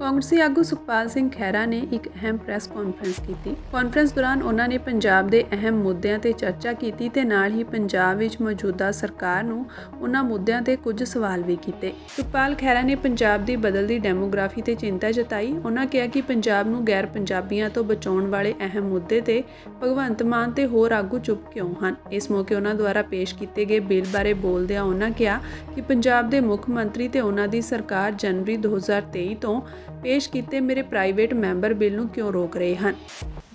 ਕਾਂਗਰਸੀ ਆਗੂ ਸੁਖਪਾਲ ਸਿੰਘ ਖਹਿਰਾ ਨੇ ਇੱਕ ਅਹਿਮ ਪ੍ਰੈਸ ਕਾਨਫਰੰਸ ਕੀਤੀ। ਕਾਨਫਰੰਸ ਦੌਰਾਨ ਉਹਨਾਂ ਨੇ ਪੰਜਾਬ ਦੇ ਅਹਿਮ ਮੁੱਦਿਆਂ ਤੇ ਚਰਚਾ ਕੀਤੀ ਤੇ ਨਾਲ ਹੀ ਪੰਜਾਬ ਵਿੱਚ ਮੌਜੂਦਾ ਸਰਕਾਰ ਨੂੰ ਉਹਨਾਂ ਮੁੱਦਿਆਂ ਤੇ ਕੁਝ ਸਵਾਲ ਵੀ ਕੀਤੇ। ਸੁਖਪਾਲ ਖਹਿਰਾ ਨੇ ਪੰਜਾਬ ਦੀ ਬਦਲਦੀ ਡੈਮੋਗ੍ਰਾਫੀ ਤੇ ਚਿੰਤਾ ਜਤਾਈ। ਉਹਨਾਂ ਕਿਹਾ ਕਿ ਪੰਜਾਬ ਨੂੰ ਗੈਰ ਪੰਜਾਬੀਆਂ ਤੋਂ ਬਚਾਉਣ ਵਾਲੇ ਅਹਿਮ ਮੁੱਦੇ ਤੇ ਭਗਵੰਤ ਮਾਨ ਤੇ ਹੋਰ ਆਗੂ ਚੁੱਪ ਕਿਉਂ ਹਨ? ਇਸ ਮੌਕੇ ਉਹਨਾਂ ਦੁਆਰਾ ਪੇਸ਼ ਕੀਤੇ ਗਏ ਬਿੱਲ ਬਾਰੇ ਬੋਲਦਿਆਂ ਉਹਨਾਂ ਕਿਹਾ ਕਿ ਪੰਜਾਬ ਦੇ ਮੁੱਖ ਮੰਤਰੀ ਤੇ ਉਹਨਾਂ ਦੀ ਸਰਕਾਰ ਜਨਵਰੀ 2023 ਤੋਂ ਪੇਸ਼ ਕੀਤੇ ਮੇਰੇ ਪ੍ਰਾਈਵੇਟ ਮੈਂਬਰ ਬਿੱਲ ਨੂੰ ਕਿਉਂ ਰੋਕ ਰਹੇ ਹਨ?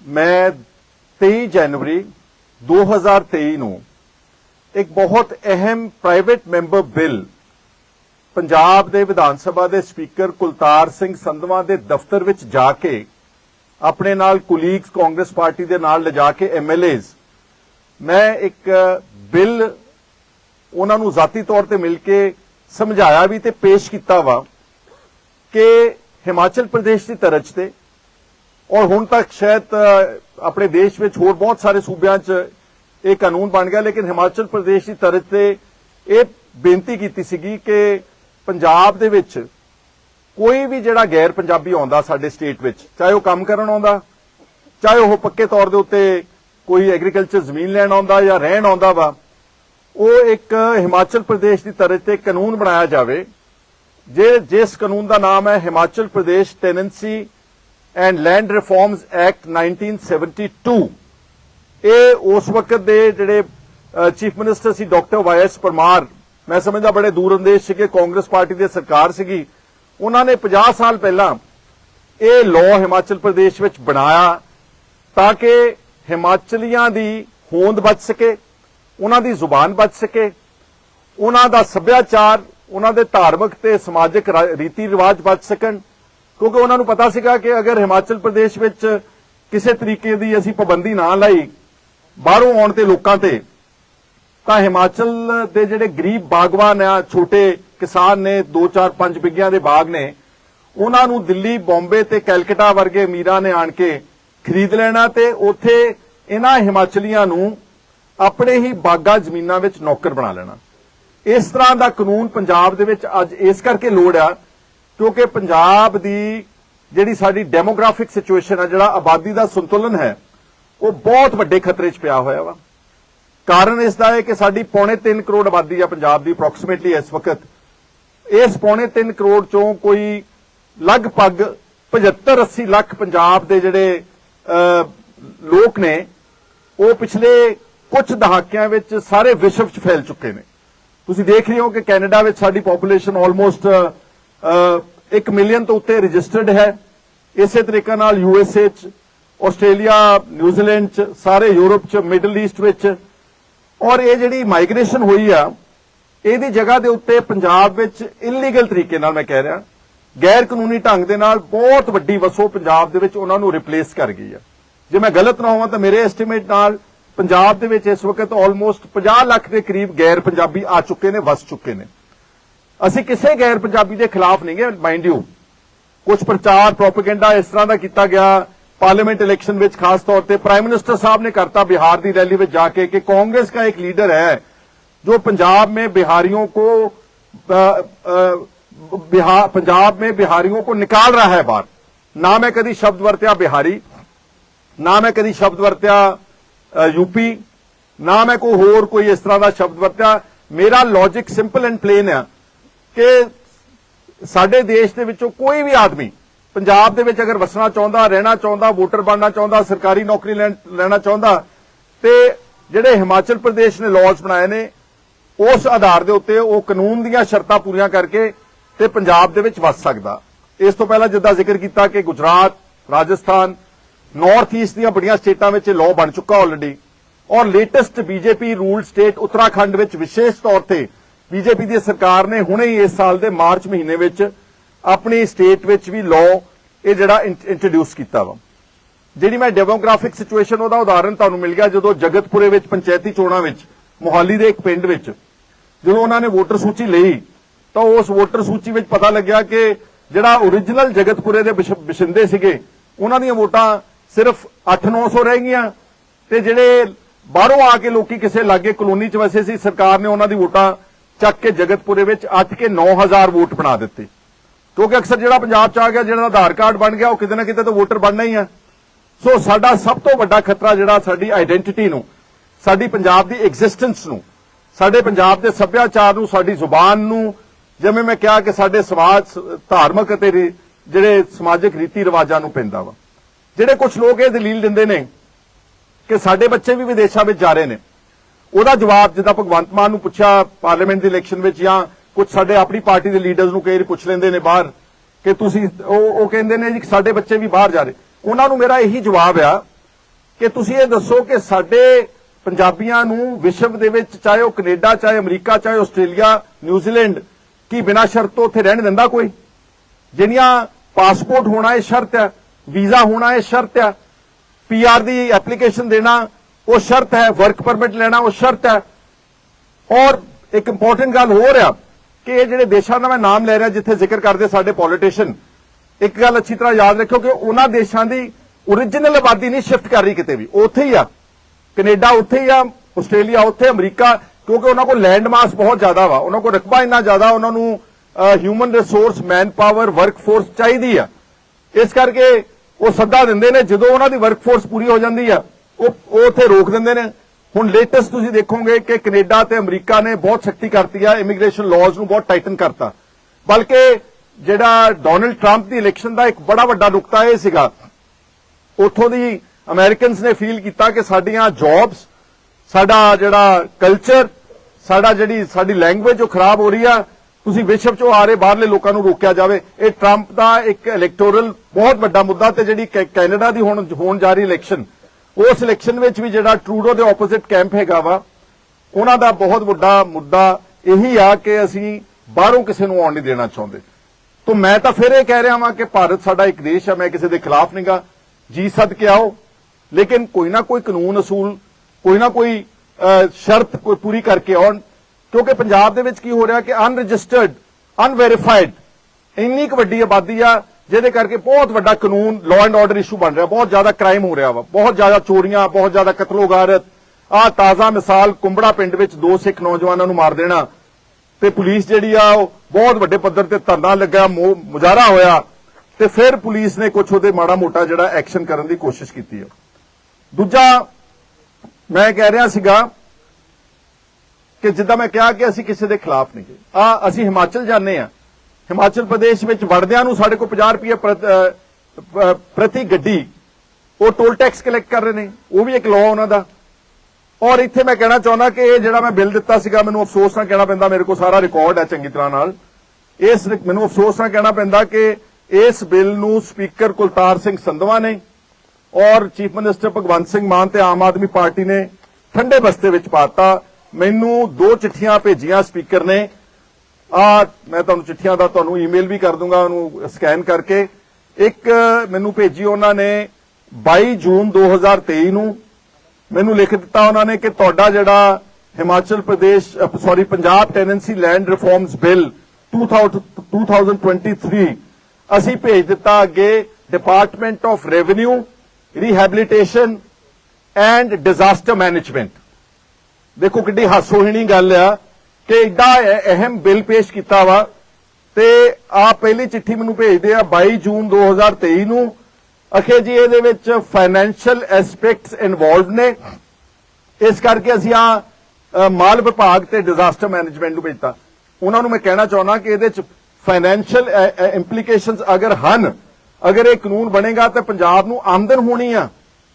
ਮੈਂ 23 ਜਨਵਰੀ 2023 ਨੂੰ ਇੱਕ ਬਹੁਤ ਅਹਿਮ ਪ੍ਰਾਈਵੇਟ ਮੈਂਬਰ ਬਿੱਲ ਪੰਜਾਬ ਦੇ ਵਿਧਾਨ ਸਭਾ ਦੇ ਸਪੀਕਰ ਕੁਲਤਾਰ ਸਿੰਘ ਸੰਧਵਾ ਦੇ ਦਫ਼ਤਰ ਵਿੱਚ ਜਾ ਕੇ, ਆਪਣੇ ਨਾਲ ਕੁਲੀਗਸ ਕਾਂਗਰਸ ਪਾਰਟੀ ਦੇ ਨਾਲ ਲਿਜਾ ਕੇ ਐਮਐਲਏਜ਼ ਮੈਂ ਇੱਕ ਬਿੱਲ ਉਹਨਾਂ ਨੂੰ ਜ਼ਾਤੀ ਤੌਰ ਤੇ ਮਿਲ ਕੇ ਸਮਝਾਇਆ ਵੀ ਤੇ ਪੇਸ਼ ਕੀਤਾ ਵਾ ਕਿ ਹਿਮਾਚਲ ਪ੍ਰਦੇਸ਼ ਦੀ ਤਰਜ਼ ਤੇ। ਔਰ ਹੁਣ ਤੱਕ ਸ਼ਾਇਦ ਆਪਣੇ ਦੇਸ਼ ਵਿੱਚ ਹੋਰ ਬਹੁਤ ਸਾਰੇ ਸੂਬਿਆਂ 'ਚ ਇਹ ਕਾਨੂੰਨ ਬਣ ਗਿਆ, ਲੇਕਿਨ ਹਿਮਾਚਲ ਪ੍ਰਦੇਸ਼ ਦੀ ਤਰਜ਼ ਤੇ ਇਹ ਬੇਨਤੀ ਕੀਤੀ ਸੀਗੀ ਕਿ ਪੰਜਾਬ ਦੇ ਵਿੱਚ ਕੋਈ ਵੀ ਜਿਹੜਾ ਗੈਰ ਪੰਜਾਬੀ ਆਉਂਦਾ ਸਾਡੇ ਸਟੇਟ ਵਿੱਚ, ਚਾਹੇ ਉਹ ਕੰਮ ਕਰਨ ਆਉਂਦਾ, ਚਾਹੇ ਉਹ ਪੱਕੇ ਤੌਰ ਦੇ ਉੱਤੇ ਕੋਈ ਐਗਰੀਕਲਚਰ ਜ਼ਮੀਨ ਲੈਣ ਆਉਂਦਾ ਜਾਂ ਰਹਿਣ ਆਉਂਦਾ ਵਾ, ਉਹ ਇੱਕ ਹਿਮਾਚਲ ਪ੍ਰਦੇਸ਼ ਦੀ ਤਰਜ਼ ਤੇ ਕਾਨੂੰਨ ਬਣਾਇਆ ਜਾਵੇ। ਜੇ ਜਿਸ ਕਾਨੂੰਨ ਦਾ ਨਾਮ ਹੈ Himachal Pradesh tenancy and land reforms act 1972 ਇਹ ਉਸ ਵਕਤ ਦੇ ਜਿਹੜੇ ਚੀਫ ਮਿਨਿਸਟਰ ਸੀ ਡਾਕਟਰ ਵਾਈਐਸ ਪਰਮਾਰ, ਮੈਂ ਸਮਝਦਾ ਬੜੇ ਦੂਰਅੰਦੇਸ਼ ਸੀਗੇ, ਕਾਂਗਰਸ ਪਾਰਟੀ ਦੀ ਸਰਕਾਰ ਸੀਗੀ, ਉਹਨਾਂ ਨੇ 50 ਸਾਲ ਪਹਿਲਾਂ ਇਹ ਲਾਅ ਹਿਮਾਚਲ ਪ੍ਰਦੇਸ਼ ਵਿੱਚ ਬਣਾਇਆ ਤਾਂ ਕਿ ਹਿਮਾਚਲੀਆਂ ਦੀ ਹੋਂਦ ਬਚ ਸਕੇ, ਉਹਨਾਂ ਦੀ ਜ਼ੁਬਾਨ ਬਚ ਸਕੇ, ਉਹਨਾਂ ਦਾ ਸੱਭਿਆਚਾਰ ਉਹਨਾਂ ਦੇ ਧਾਰਮਿਕ ਤੇ ਸਮਾਜਿਕ ਰੀਤੀ ਰਿਵਾਜ ਬਚ ਸਕਣ। ਕਿਉਂਕਿ ਉਹਨਾਂ ਨੂੰ ਪਤਾ ਸੀਗਾ ਕਿ ਅਗਰ ਹਿਮਾਚਲ ਪ੍ਰਦੇਸ਼ ਵਿੱਚ ਕਿਸੇ ਤਰੀਕੇ ਦੀ ਅਸੀਂ ਪਾਬੰਦੀ ਨਾ ਲਾਈ, ਬਾਹਰੋਂ ਆਉਣ ਤੇ ਲੋਕਾਂ ਤੇ, ਤਾਂ ਹਿਮਾਚਲ ਦੇ ਜਿਹੜੇ ਗਰੀਬ ਬਾਗਵਾਨ ਆ, ਛੋਟੇ ਕਿਸਾਨ ਨੇ 2 4 5 ਬਿੱਗਿਆਂ ਦੇ ਬਾਗ ਨੇ, ਉਹਨਾਂ ਨੂੰ ਦਿੱਲੀ, ਬੰਬੇ ਤੇ ਕੈਲਕਟਾ ਵਰਗੇ ਅਮੀਰਾਂ ਨੇ ਆਣ ਕੇ ਖਰੀਦ ਲੈਣਾ ਤੇ ਉੱਥੇ ਇਹਨਾਂ ਹਿਮਾਚਲੀਆਂ ਨੂੰ ਆਪਣੇ ਹੀ ਬਾਗਾ ਜ਼ਮੀਨਾਂ ਵਿੱਚ ਨੌਕਰ ਬਣਾ ਲੈਣਾ। ਇਸ ਤਰ੍ਹਾਂ ਦਾ ਕਾਨੂੰਨ ਪੰਜਾਬ ਦੇ ਵਿੱਚ ਅੱਜ ਇਸ ਕਰਕੇ ਲੋੜ ਆ, ਕਿਉਂਕਿ ਪੰਜਾਬ ਦੀ ਜਿਹੜੀ ਸਾਡੀ ਡੈਮੋਗ੍ਰਾਫਿਕ ਸਿਚੁਏਸ਼ਨ ਆ, ਜਿਹੜਾ ਆਬਾਦੀ ਦਾ ਸੰਤੁਲਨ ਹੈ, ਉਹ ਬਹੁਤ ਵੱਡੇ ਖਤਰੇ 'ਚ ਪਿਆ ਹੋਇਆ ਵਾ। ਕਾਰਨ ਇਸ ਦਾ ਹੈ ਕਿ ਸਾਡੀ ਪੌਣੇ 3 ਕਰੋੜ ਆਬਾਦੀ ਆ ਪੰਜਾਬ ਦੀ ਅਪਰੋਕਸੀਮੇਟਲੀ ਇਸ ਵਕਤ। ਇਸ ਪੌਣੇ 3 ਕਰੋੜ ਚੋਂ ਕੋਈ ਲਗਭਗ 75 80 ਲੱਖ ਪੰਜਾਬ ਦੇ ਜਿਹੜੇ ਲੋਕ ਨੇ, ਉਹ ਪਿਛਲੇ ਕੁਝ ਦਹਾਕਿਆਂ ਵਿੱਚ ਸਾਰੇ ਵਿਸ਼ਵ 'ਚ ਫੈਲ ਚੁੱਕੇ ਨੇ। ਤੁਸੀਂ ਦੇਖ ਰਹੇ ਹੋ ਕਿ ਕੈਨੇਡਾ ਵਿੱਚ ਸਾਡੀ ਪੋਪੂਲੇਸ਼ਨ ਆਲਮੋਸਟ 1 ਮਿਲੀਅਨ ਤੋਂ ਉੱਤੇ ਰਜਿਸਟਰਡ ਹੈ। ਇਸੇ ਤਰੀਕੇ ਨਾਲ ਯੂ ਐਸ ਏ 'ਚ, ਆਸਟ੍ਰੇਲੀਆ, ਨਿਊਜ਼ੀਲੈਂਡ 'ਚ, ਸਾਰੇ ਯੂਰਪ 'ਚ, ਮਿਡਲ ਈਸਟ ਵਿੱਚ। ਔਰ ਇਹ ਜਿਹੜੀ ਮਾਈਗ੍ਰੇਸ਼ਨ ਹੋਈ ਆ, ਇਹਦੀ ਜਗ੍ਹਾ ਦੇ ਉੱਤੇ ਪੰਜਾਬ ਵਿੱਚ ਇਲੀਗਲ ਤਰੀਕੇ ਨਾਲ ਮੈਂ ਕਹਿ ਰਿਹਾ ਗੈਰ ਕਾਨੂੰਨੀ ਢੰਗ ਦੇ ਨਾਲ ਬਹੁਤ ਵੱਡੀ ਵਸੋਂ ਪੰਜਾਬ ਦੇ ਵਿੱਚ ਉਹਨਾਂ ਨੂੰ ਰਿਪਲੇਸ ਕਰ ਗਈ ਆ। ਜੇ ਮੈਂ ਗਲਤ ਨਾ ਹੋਵਾਂ ਤਾਂ ਮੇਰੇ ਐਸਟੀਮੇਟ ਨਾਲ ਪੰਜਾਬ ਦੇ ਵਿੱਚ ਇਸ ਵਕਤ ਆਲਮੋਸਟ 50 ਲੱਖ ਦੇ ਕਰੀਬ ਗੈਰ ਪੰਜਾਬੀ ਆ ਚੁੱਕੇ ਨੇ, ਵਸ ਚੁੱਕੇ ਨੇ। ਅਸੀਂ ਕਿਸੇ ਗੈਰ ਪੰਜਾਬੀ ਦੇ ਖਿਲਾਫ ਨਹੀਂ ਗਏ ਮਾਈਂਡ ਯੂ ਕੁਝ ਪ੍ਰਚਾਰ ਪ੍ਰੋਪਗੈਂਡਾ ਇਸ ਤਰ੍ਹਾਂ ਦਾ ਕੀਤਾ ਗਿਆ ਪਾਰਲੀਮੈਂਟ ਇਲੈਕਸ਼ਨ ਵਿੱਚ ਖਾਸ ਤੌਰ ਤੇ ਪ੍ਰਾਈਮ ਮਿਨਿਸਟਰ ਸਾਹਿਬ ਨੇ ਕਰਤਾ ਬਿਹਾਰ ਦੀ ਰੈਲੀ ਵਿੱਚ ਜਾ ਕੇ ਕਿ ਕਾਂਗਰਸ ਦਾ ਇੱਕ ਲੀਡਰ ਹੈ, ਜੋ ਪੰਜਾਬ में ਬਿਹਾਰੀਆਂ को बिहार पंजाब में बिहारियों को निकाल रहा है बाहर ना मैं कभी शब्द वर्त्या बिहारी ना मैं कभी शब्द ਯੂਪੀ ਨਾ ਮੈਂ ਕੋਈ ਹੋਰ ਕੋਈ ਇਸ ਤਰ੍ਹਾਂ ਦਾ ਸ਼ਬਦ ਵਰਤਿਆ। ਮੇਰਾ ਲੌਜੀਕ ਸਿੰਪਲ ਐਂਡ ਪਲੇਨ ਆ ਕਿ ਸਾਡੇ ਦੇਸ਼ ਦੇ ਵਿੱਚੋਂ ਕੋਈ ਵੀ ਆਦਮੀ ਪੰਜਾਬ ਦੇ ਵਿੱਚ ਅਗਰ ਵਸਣਾ ਚਾਹੁੰਦਾ, ਰਹਿਣਾ ਚਾਹੁੰਦਾ, ਵੋਟਰ ਬਣਨਾ ਚਾਹੁੰਦਾ, ਸਰਕਾਰੀ ਨੌਕਰੀ ਲੈਣ- ਲੈਣਾ ਚਾਹੁੰਦਾ, ਤੇ ਜਿਹੜੇ ਹਿਮਾਚਲ ਪ੍ਰਦੇਸ਼ ਨੇ ਲਾਜ਼ ਬਣਾਏ ਨੇ, ਉਸ ਆਧਾਰ ਦੇ ਉੱਤੇ ਉਹ ਕਾਨੂੰਨ ਦੀਆਂ ਸ਼ਰਤਾਂ ਪੂਰੀਆਂ ਕਰਕੇ ਤੇ ਪੰਜਾਬ ਦੇ ਵਿੱਚ ਵਸ ਸਕਦਾ। ਇਸ ਤੋਂ ਪਹਿਲਾਂ ਜਿੱਦਾਂ ਜ਼ਿਕਰ ਕੀਤਾ ਕਿ ਗੁਜਰਾਤ, ਰਾਜਸਥਾਨ ਨਾਰਥ ਈਸਟ ਦੀਆਂ ਬੜੀਆਂ ਸਟੇਟਾਂ ਵਿੱਚ ਇਹ ਲਾਅ ਬਣ ਚੁੱਕਾ ਆਲਰੇਡੀ ਔਰ latest BJP rule state Uttarakhand ਵਿੱਚ ਵਿਸ਼ੇਸ਼ ਤੌਰ ਤੇ ਬੀਜੇਪੀ ਦੀ ਸਰਕਾਰ ਨੇ ਹੁਣੇ ਹੀ ਇਸ ਸਾਲ ਦੇ ਮਾਰਚ ਮਹੀਨੇ ਵਿੱਚ ਆਪਣੀ ਸਟੇਟ ਵਿੱਚ ਵੀ ਲਾਅ ਇਹ ਜਿਹੜਾ ਇੰਟਰੋਡਿਊਸ ਕੀਤਾ ਵਾ। ਜਿਹੜੀ ਮੈਂ ਡੈਮੋਗ੍ਰਾਫਿਕ ਸਿਚੁਏਸ਼ਨ ਉਹਦਾ ਉਦਾਹਰਨ ਤੁਹਾਨੂੰ ਮਿਲ ਗਿਆ ਜਦੋਂ ਜਗਤਪੁਰੇ ਵਿੱਚ ਪੰਚਾਇਤੀ ਚੋਣਾਂ ਵਿੱਚ, ਮੋਹਾਲੀ ਦੇ ਇੱਕ ਪਿੰਡ ਵਿੱਚ ਜਦੋਂ ਉਹਨਾਂ ਨੇ ਵੋਟਰ ਸੂਚੀ ਲਈ, ਤਾਂ ਉਸ ਵੋਟਰ ਸੂਚੀ ਵਿੱਚ ਪਤਾ ਲੱਗਿਆ ਕਿ ਜਿਹੜਾ origignal ਜਗਤਪੁਰੇ ਦੇ ਬਿਸ਼- ਸੀਗੇ, ਉਹਨਾਂ ਦੀਆਂ ਵੋਟਾਂ ਸਿਰਫ 8-900 ਰਹਿ ਗਈਆਂ। ਤੇ ਜਿਹੜੇ ਬਾਹਰੋਂ ਆ ਕੇ ਲੋਕੀ ਕਿਸੇ ਲਾਗੇ ਕਲੋਨੀ 'ਚ ਵਸੇ ਸੀ, ਸਰਕਾਰ ਨੇ ਉਹਨਾਂ ਦੀ ਵੋਟਾਂ ਚੱਕ ਕੇ ਜਗਤਪੁਰੇ ਵਿੱਚ 8 ਕੇ 9000 ਵੋਟ ਬਣਾ ਦਿੱਤੇ। ਕਿਉਂਕਿ ਅਕਸਰ ਜਿਹੜਾ ਪੰਜਾਬ ਚ ਆ ਗਿਆ, ਜਿਹੜਾ ਆਧਾਰ ਕਾਰਡ ਬਣ ਗਿਆ, ਉਹ ਕਿਤੇ ਨਾ ਕਿਤੇ ਤਾਂ ਵੋਟਰ ਬਣਨਾ ਹੀ ਆ। ਸੋ ਸਾਡਾ ਸਭ ਤੋਂ ਵੱਡਾ ਖਤਰਾ ਜਿਹੜਾ ਸਾਡੀ ਆਇਡੈਂਟੀਟੀ ਨੂੰ, ਸਾਡੀ ਪੰਜਾਬ ਦੀ ਐਗਜ਼ਿਸਟੈਂਸ ਨੂੰ, ਸਾਡੇ ਪੰਜਾਬ ਦੇ ਸੱਭਿਆਚਾਰ ਨੂੰ, ਸਾਡੀ ਜ਼ੁਬਾਨ ਨੂੰ, ਜਿਵੇਂ ਮੈਂ ਕਿਹਾ ਕਿ ਸਾਡੇ ਸਮਾਜ ਧਾਰਮਿਕ ਅਤੇ ਜਿਹੜੇ ਸਮਾਜਿਕ ਰੀਤੀ ਰਿਵਾਜਾਂ ਨੂੰ ਪੈਂਦਾ ਵਾ। ਜਿਹੜੇ ਕੁਝ ਲੋਕ ਇਹ ਦਲੀਲ ਦਿੰਦੇ ਨੇ ਕਿ ਸਾਡੇ ਬੱਚੇ ਵੀ ਵਿਦੇਸ਼ਾਂ ਵਿੱਚ ਜਾ ਰਹੇ ਨੇ, ਉਹਦਾ ਜਵਾਬ ਜਿੱਦਾਂ ਭਗਵੰਤ ਮਾਨ ਨੂੰ ਪੁੱਛਿਆ ਪਾਰਲੀਮੈਂਟ ਦੀ ਇਲੈਕਸ਼ਨ ਵਿੱਚ ਜਾਂ ਕੁਝ ਸਾਡੇ ਆਪਣੀ ਪਾਰਟੀ ਦੇ ਲੀਡਰਸ ਨੂੰ ਕਈ ਪੁੱਛ ਲੈਂਦੇ ਨੇ ਬਾਹਰ ਕਿ ਤੁਸੀਂ, ਉਹ ਉਹ ਕਹਿੰਦੇ ਨੇ ਜੀ ਸਾਡੇ ਬੱਚੇ ਵੀ ਬਾਹਰ ਜਾ ਰਹੇ। ਉਹਨਾਂ ਨੂੰ ਮੇਰਾ ਇਹੀ ਜਵਾਬ ਆ ਕਿ ਤੁਸੀਂ ਇਹ ਦੱਸੋ ਕਿ ਸਾਡੇ ਪੰਜਾਬੀਆਂ ਨੂੰ ਵਿਸ਼ਵ ਦੇ ਵਿੱਚ ਚਾਹੇ ਉਹ ਕੈਨੇਡਾ, ਚਾਹੇ ਅਮਰੀਕਾ, ਚਾਹੇ ਆਸਟ੍ਰੇਲੀਆ, ਨਿਊਜ਼ੀਲੈਂਡ ਕੀ ਬਿਨਾਂ ਸ਼ਰਤ ਤੋਂ ਉੱਥੇ ਰਹਿਣ ਦਿੰਦਾ ਕੋਈ? ਜਿਹੜੀਆਂ ਪਾਸਪੋਰਟ ਹੋਣਾ ਇਹ ਸ਼ਰਤ ਹੈ ਵੀਜ਼ਾ ਹੋਣਾ ਇਹ ਸ਼ਰਤ ਹੈ। ਪੀਆਰ ਦੀ ਐਪਲੀਕੇਸ਼ਨ ਦੇਣਾ, ਉਹ ਸ਼ਰਤ ਹੈ। ਵਰਕ ਪਰਮਿਟ ਲੈਣਾ, ਉਹ ਸ਼ਰਤ ਹੈ। ਔਰ ਇੱਕ ਇੰਪੋਰਟੈਂਟ ਗੱਲ ਹੋਰ ਆ ਕਿ ਇਹ ਜਿਹੜੇ ਦੇਸ਼ਾਂ ਦਾ ਮੈਂ ਨਾਮ ਲੈ ਰਿਹਾ ਜਿੱਥੇ ਜ਼ਿਕਰ ਕਰਦੇ ਸਾਡੇ ਪੋਲੀਟੀਸ਼ੀਅਨ ਇੱਕ ਗੱਲ ਅੱਛੀ ਤਰ੍ਹਾਂ ਯਾਦ ਰੱਖਿਓ ਕਿ ਉਹਨਾਂ ਦੇਸ਼ਾਂ ਦੀ origignal ਆਬਾਦੀ ਨਹੀਂ ਸ਼ਿਫਟ ਕਰ ਰਹੀ ਕਿਤੇ ਵੀ। ਉਹ ਉੱਥੇ ਹੀ ਆ। ਕੈਨੇਡਾ ਉੱਥੇ ਹੀ ਆ, ਆਸਟ੍ਰੇਲੀਆ ਉੱਥੇ, ਅਮਰੀਕਾ, ਕਿਉਂਕਿ ਉਹਨਾਂ ਕੋਲ ਲੈਂਡ ਮਾਸ ਬਹੁਤ ਜ਼ਿਆਦਾ ਵਾ। ਉਹਨਾਂ ਕੋਲ ਰਕਬਾ ਇੰਨਾ ਜ਼ਿਆਦਾ, ਉਹਨਾਂ ਨੂੰ human resource manpower workforce ਚਾਹੀਦੀ ਆ। ਇਸ ਕਰਕੇ ਉਹ ਸੱਦਾ ਦਿੰਦੇ ਨੇ, ਜਦੋਂ ਉਹਨਾਂ ਦੀ ਵਰਕਫੋਰਸ ਪੂਰੀ ਹੋ ਜਾਂਦੀ ਆ, ਉਹ ਉਹ ਉੱਥੇ ਰੋਕ ਦਿੰਦੇ ਨੇ। ਹੁਣ ਲੇਟੈਸਟ ਤੁਸੀਂ ਦੇਖੋਗੇ ਕਿ ਕੈਨੇਡਾ ਤੇ ਅਮਰੀਕਾ ਨੇ ਬਹੁਤ ਸਖਤੀ ਕਰਤੀ ਆ ਇਮੀਗ੍ਰੇਸ਼ਨ ਲਾਜ਼ ਨੂੰ ਬਹੁਤ ਟਾਈਟਨ ਕਰਤਾ। ਬਲਕਿ ਜਿਹੜਾ ਡੋਨਲਡ ਟਰੰਪ ਦੀ ਇਲੈਕਸ਼ਨ ਦਾ ਇੱਕ ਬੜਾ ਵੱਡਾ ਨੁਕਤਾ ਇਹ ਸੀਗਾ, ਉੱਥੋਂ ਦੀ ਅਮਰੀਕਨਸ ਨੇ ਫੀਲ ਕੀਤਾ ਕਿ ਸਾਡੀਆਂ ਜੌਬਸ ਸਾਡਾ ਜਿਹੜਾ ਕਲਚਰ ਸਾਡਾ ਜਿਹੜੀ, ਸਾਡੀ ਲੈਂਗੁਏਜ ਉਹ ਖਰਾਬ ਹੋ ਰਹੀ ਆ। ਤੁਸੀਂ ਵਿਸ਼ਵ ਚੋਂ ਆ ਰਹੇ ਬਾਹਰਲੇ ਲੋਕਾਂ ਨੂੰ ਰੋਕਿਆ ਜਾਵੇ, ਇਹ ਟਰੰਪ ਦਾ ਇੱਕ ਇਲੈਕਟੋਰਲ ਬਹੁਤ ਵੱਡਾ ਮੁੱਦਾ ਤੇ ਜਿਹੜੀ ਕੈਨੇਡਾ ਦੀ ਹੁਣ, ਹੋਣ ਜਾ ਰਹੀ ਇਲੈਕਸ਼ਨ ਉਸ ਇਲੈਕਸ਼ਨ ਵਿੱਚ ਵੀ ਜਿਹੜਾ ਟਰੂਡੋ ਦੇ ਆਪੋਜ਼ਿਟ ਕੈਂਪ ਹੈਗਾ ਵਾ, ਉਹਨਾਂ ਦਾ ਬਹੁਤ ਵੱਡਾ ਮੁੱਦਾ ਇਹੀ ਆ ਕਿ ਅਸੀਂ ਬਾਹਰੋਂ ਕਿਸੇ ਨੂੰ ਆਉਣ ਨਹੀਂ ਦੇਣਾ ਚਾਹੁੰਦੇ। ਤੋਂ ਮੈਂ ਤਾਂ ਫਿਰ ਇਹ ਕਹਿ ਰਿਹਾ ਹਾਂ ਕਿ ਭਾਰਤ ਸਾਡਾ ਇੱਕ ਦੇਸ਼ ਹੈ ਮੈਂ ਕਿਸੇ ਦੇ ਖਿਲਾਫ ਨਹੀਂਗਾ ਜੀ ਸਦ ਕੇ ਆਓ, ਲੇਕਿਨ ਕੋਈ ਨਾ ਕੋਈ ਕਾਨੂੰਨ ਅਸੂਲ, ਕੋਈ ਨਾ ਕੋਈ ਸ਼ਰਤ ਕੋਈ ਪੂਰੀ ਕਰਕੇ ਆਉਣ। ਕਿਉਂਕਿ ਪੰਜਾਬ ਦੇ ਵਿੱਚ ਕੀ ਹੋ ਰਿਹਾ ਕਿ ਅਨਰਜਿਸਟਰਡ ਅਨਵੈਰੀਫਾਈਡ ਇੰਨੀ ਕੁ ਵੱਡੀ ਆਬਾਦੀ ਆ, ਜਿਹਦੇ ਕਰਕੇ ਬਹੁਤ ਵੱਡਾ ਕਾਨੂੰਨ ਲਾਅ ਐਂਡ ਆਰਡਰ ਇਸ਼ੂ ਬਣ ਰਿਹਾ, ਬਹੁਤ ਜ਼ਿਆਦਾ ਕ੍ਰਾਈਮ ਹੋ ਰਿਹਾ ਵਾ, ਬਹੁਤ ਜ਼ਿਆਦਾ ਚੋਰੀਆਂ, ਬਹੁਤ ਜ਼ਿਆਦਾ ਕਤਲੋਗਾਰਤ। ਆ ਤਾਜ਼ਾ ਮਿਸਾਲ ਕੁੰਬੜਾ ਪਿੰਡ ਵਿੱਚ ਦੋ ਸਿੱਖ ਨੌਜਵਾਨਾਂ ਨੂੰ ਮਾਰ ਦੇਣਾ। ਤੇ ਪੁਲਿਸ ਜਿਹੜੀ ਆ, ਉਹ ਬਹੁਤ ਵੱਡੇ ਪੱਧਰ ਤੇ ਧਰਨਾ ਲੱਗਾ, ਮੋ- ਮੁਜ਼ਾਹਰਾ ਹੋਇਆ। ਤੇ ਫਿਰ ਪੁਲਿਸ ਨੇ ਕੁਝ ਉਹਦੇ ਮਾੜਾ ਮੋਟਾ ਜਿਹੜਾ ਐਕਸ਼ਨ ਕਰਨ ਦੀ ਕੋਸ਼ਿਸ਼ ਕੀਤੀ ਹੈ ਦੂਜਾ, ਮੈਂ ਕਹਿ ਰਿਹਾ ਸੀਗਾ ਕਿ ਜਿੱਦਾਂ ਮੈਂ ਕਿਹਾ ਕਿ ਅਸੀਂ ਕਿਸੇ ਦੇ ਖਿਲਾਫ ਨਹੀਂ। ਗਏ ਆ ਅਸੀਂ ਹਿਮਾਚਲ ਜਾਂਦੇ ਆ ਹਿਮਾਚਲ ਪ੍ਰਦੇਸ਼ ਵਿੱਚ ਵੜਦਿਆਂ ਨੂੰ ਸਾਡੇ ਕੋਲ 50 ਰੁਪਏ ਪ੍ਰਤੀ ਗੱਡੀ। ਉਹ ਟੋਲ ਟੈਕਸ ਕਲੈਕਟ ਕਰ ਰਹੇ ਨੇ। ਉਹ ਵੀ ਇੱਕ ਲਾਅ ਉਹਨਾਂ ਦਾ। ਔਰ ਇੱਥੇ ਮੈਂ ਕਹਿਣਾ ਚਾਹੁੰਦਾ ਕਿ ਇਹ ਜਿਹੜਾ ਮੈਂ ਬਿੱਲ ਦਿੱਤਾ ਸੀਗਾ, ਮੈਨੂੰ ਅਫਸੋਸ ਨਾਲ ਕਹਿਣਾ ਪੈਂਦਾ, ਮੇਰੇ ਕੋਲ ਸਾਰਾ ਰਿਕਾਰਡ ਹੈ ਚੰਗੀ ਤਰ੍ਹਾਂ ਨਾਲ। ਇਸ ਮੈਨੂੰ ਅਫਸੋਸ ਨਾਲ ਕਹਿਣਾ ਪੈਂਦਾ ਕਿ ਇਸ ਬਿੱਲ ਨੂੰ ਸਪੀਕਰ ਕੁਲਤਾਰ ਸਿੰਘ ਸੰਧਵਾ ਨੇ ਔਰ ਚੀਫ ਮਿਨਿਸਟਰ ਭਗਵੰਤ ਸਿੰਘ ਮਾਨ ਤੇ ਆਮ ਆਦਮੀ ਪਾਰਟੀ ਨੇ ਠੰਡੇ ਬਸਤੇ ਵਿੱਚ ਪਾਤਾ ਮੈਨੂੰ ਦੋ ਚਿੱਠੀਆਂ ਭੇਜੀਆਂ ਸਪੀਕਰ ਨੇ। ਆ, ਮੈਂ ਤੁਹਾਨੂੰ ਚਿੱਠੀਆਂ ਦਾ ਤੁਹਾਨੂੰ ਈਮੇਲ ਵੀ ਕਰ ਦੂੰਗਾ, ਉਹਨੂੰ ਸਕੈਨ ਕਰਕੇ। ਇੱਕ ਮੈਨੂੰ ਭੇਜੀ ਉਹਨਾਂ ਨੇ 22 ਜੂਨ 2023 ਨੂੰ। ਮੈਨੂੰ ਲਿਖ ਦਿੱਤਾ ਉਹਨਾਂ ਨੇ ਕਿ ਤੁਹਾਡਾ ਜਿਹੜਾ Himachal Pradesh sorry Punjab tenancy land reforms bill 2023 ਅਸੀਂ ਭੇਜ ਦਿੱਤਾ ਅੱਗੇ department of revenue rehabilitation and disaster management ਦੇਖੋ ਕਿੱਡੀ ਹਾਸੋਹੀਣੀ ਗੱਲ ਆ ਕਿ ਏਡਾ ਅਹਿਮ ਬਿੱਲ ਪੇਸ਼ ਕੀਤਾ ਵਾ ਤੇ ਆ ਪਹਿਲੀ ਚਿੱਠੀ ਮੈਨੂੰ ਭੇਜਦੇ ਆ 22 ਜੂਨ 2023 ਨੂੰ। ਅਖੇ ਜੀ, ਇਹਦੇ ਵਿੱਚ ਫਾਈਨੈਂਸ਼ੀਅਲ ਐਸਪੈਕਟਸ ਇਨਵੋਲਵ ਨੇ। ਇਸ ਕਰਕੇ ਅਸੀਂ ਆ ਮਾਲ ਵਿਭਾਗ ਤੇ ਡਿਜ਼ਾਸਟਰ ਮੈਨੇਜਮੈਂਟ ਨੂੰ ਭੇਜਤਾ। ਉਹਨਾਂ ਨੂੰ ਮੈਂ ਕਹਿਣਾ ਚਾਹੁੰਦਾ ਕਿ ਇਹਦੇ ਚ ਫਾਈਨੈਂਸ਼ੀਅਲ ਇੰਪਲੀਕੇਸ਼ਨਸ ਅਗਰ ਹਨ, ਅਗਰ ਇਹ ਕਾਨੂੰਨ ਬਣੇਗਾ ਤਾਂ ਪੰਜਾਬ ਨੂੰ ਆਮਦਨ ਹੋਣੀ ਆ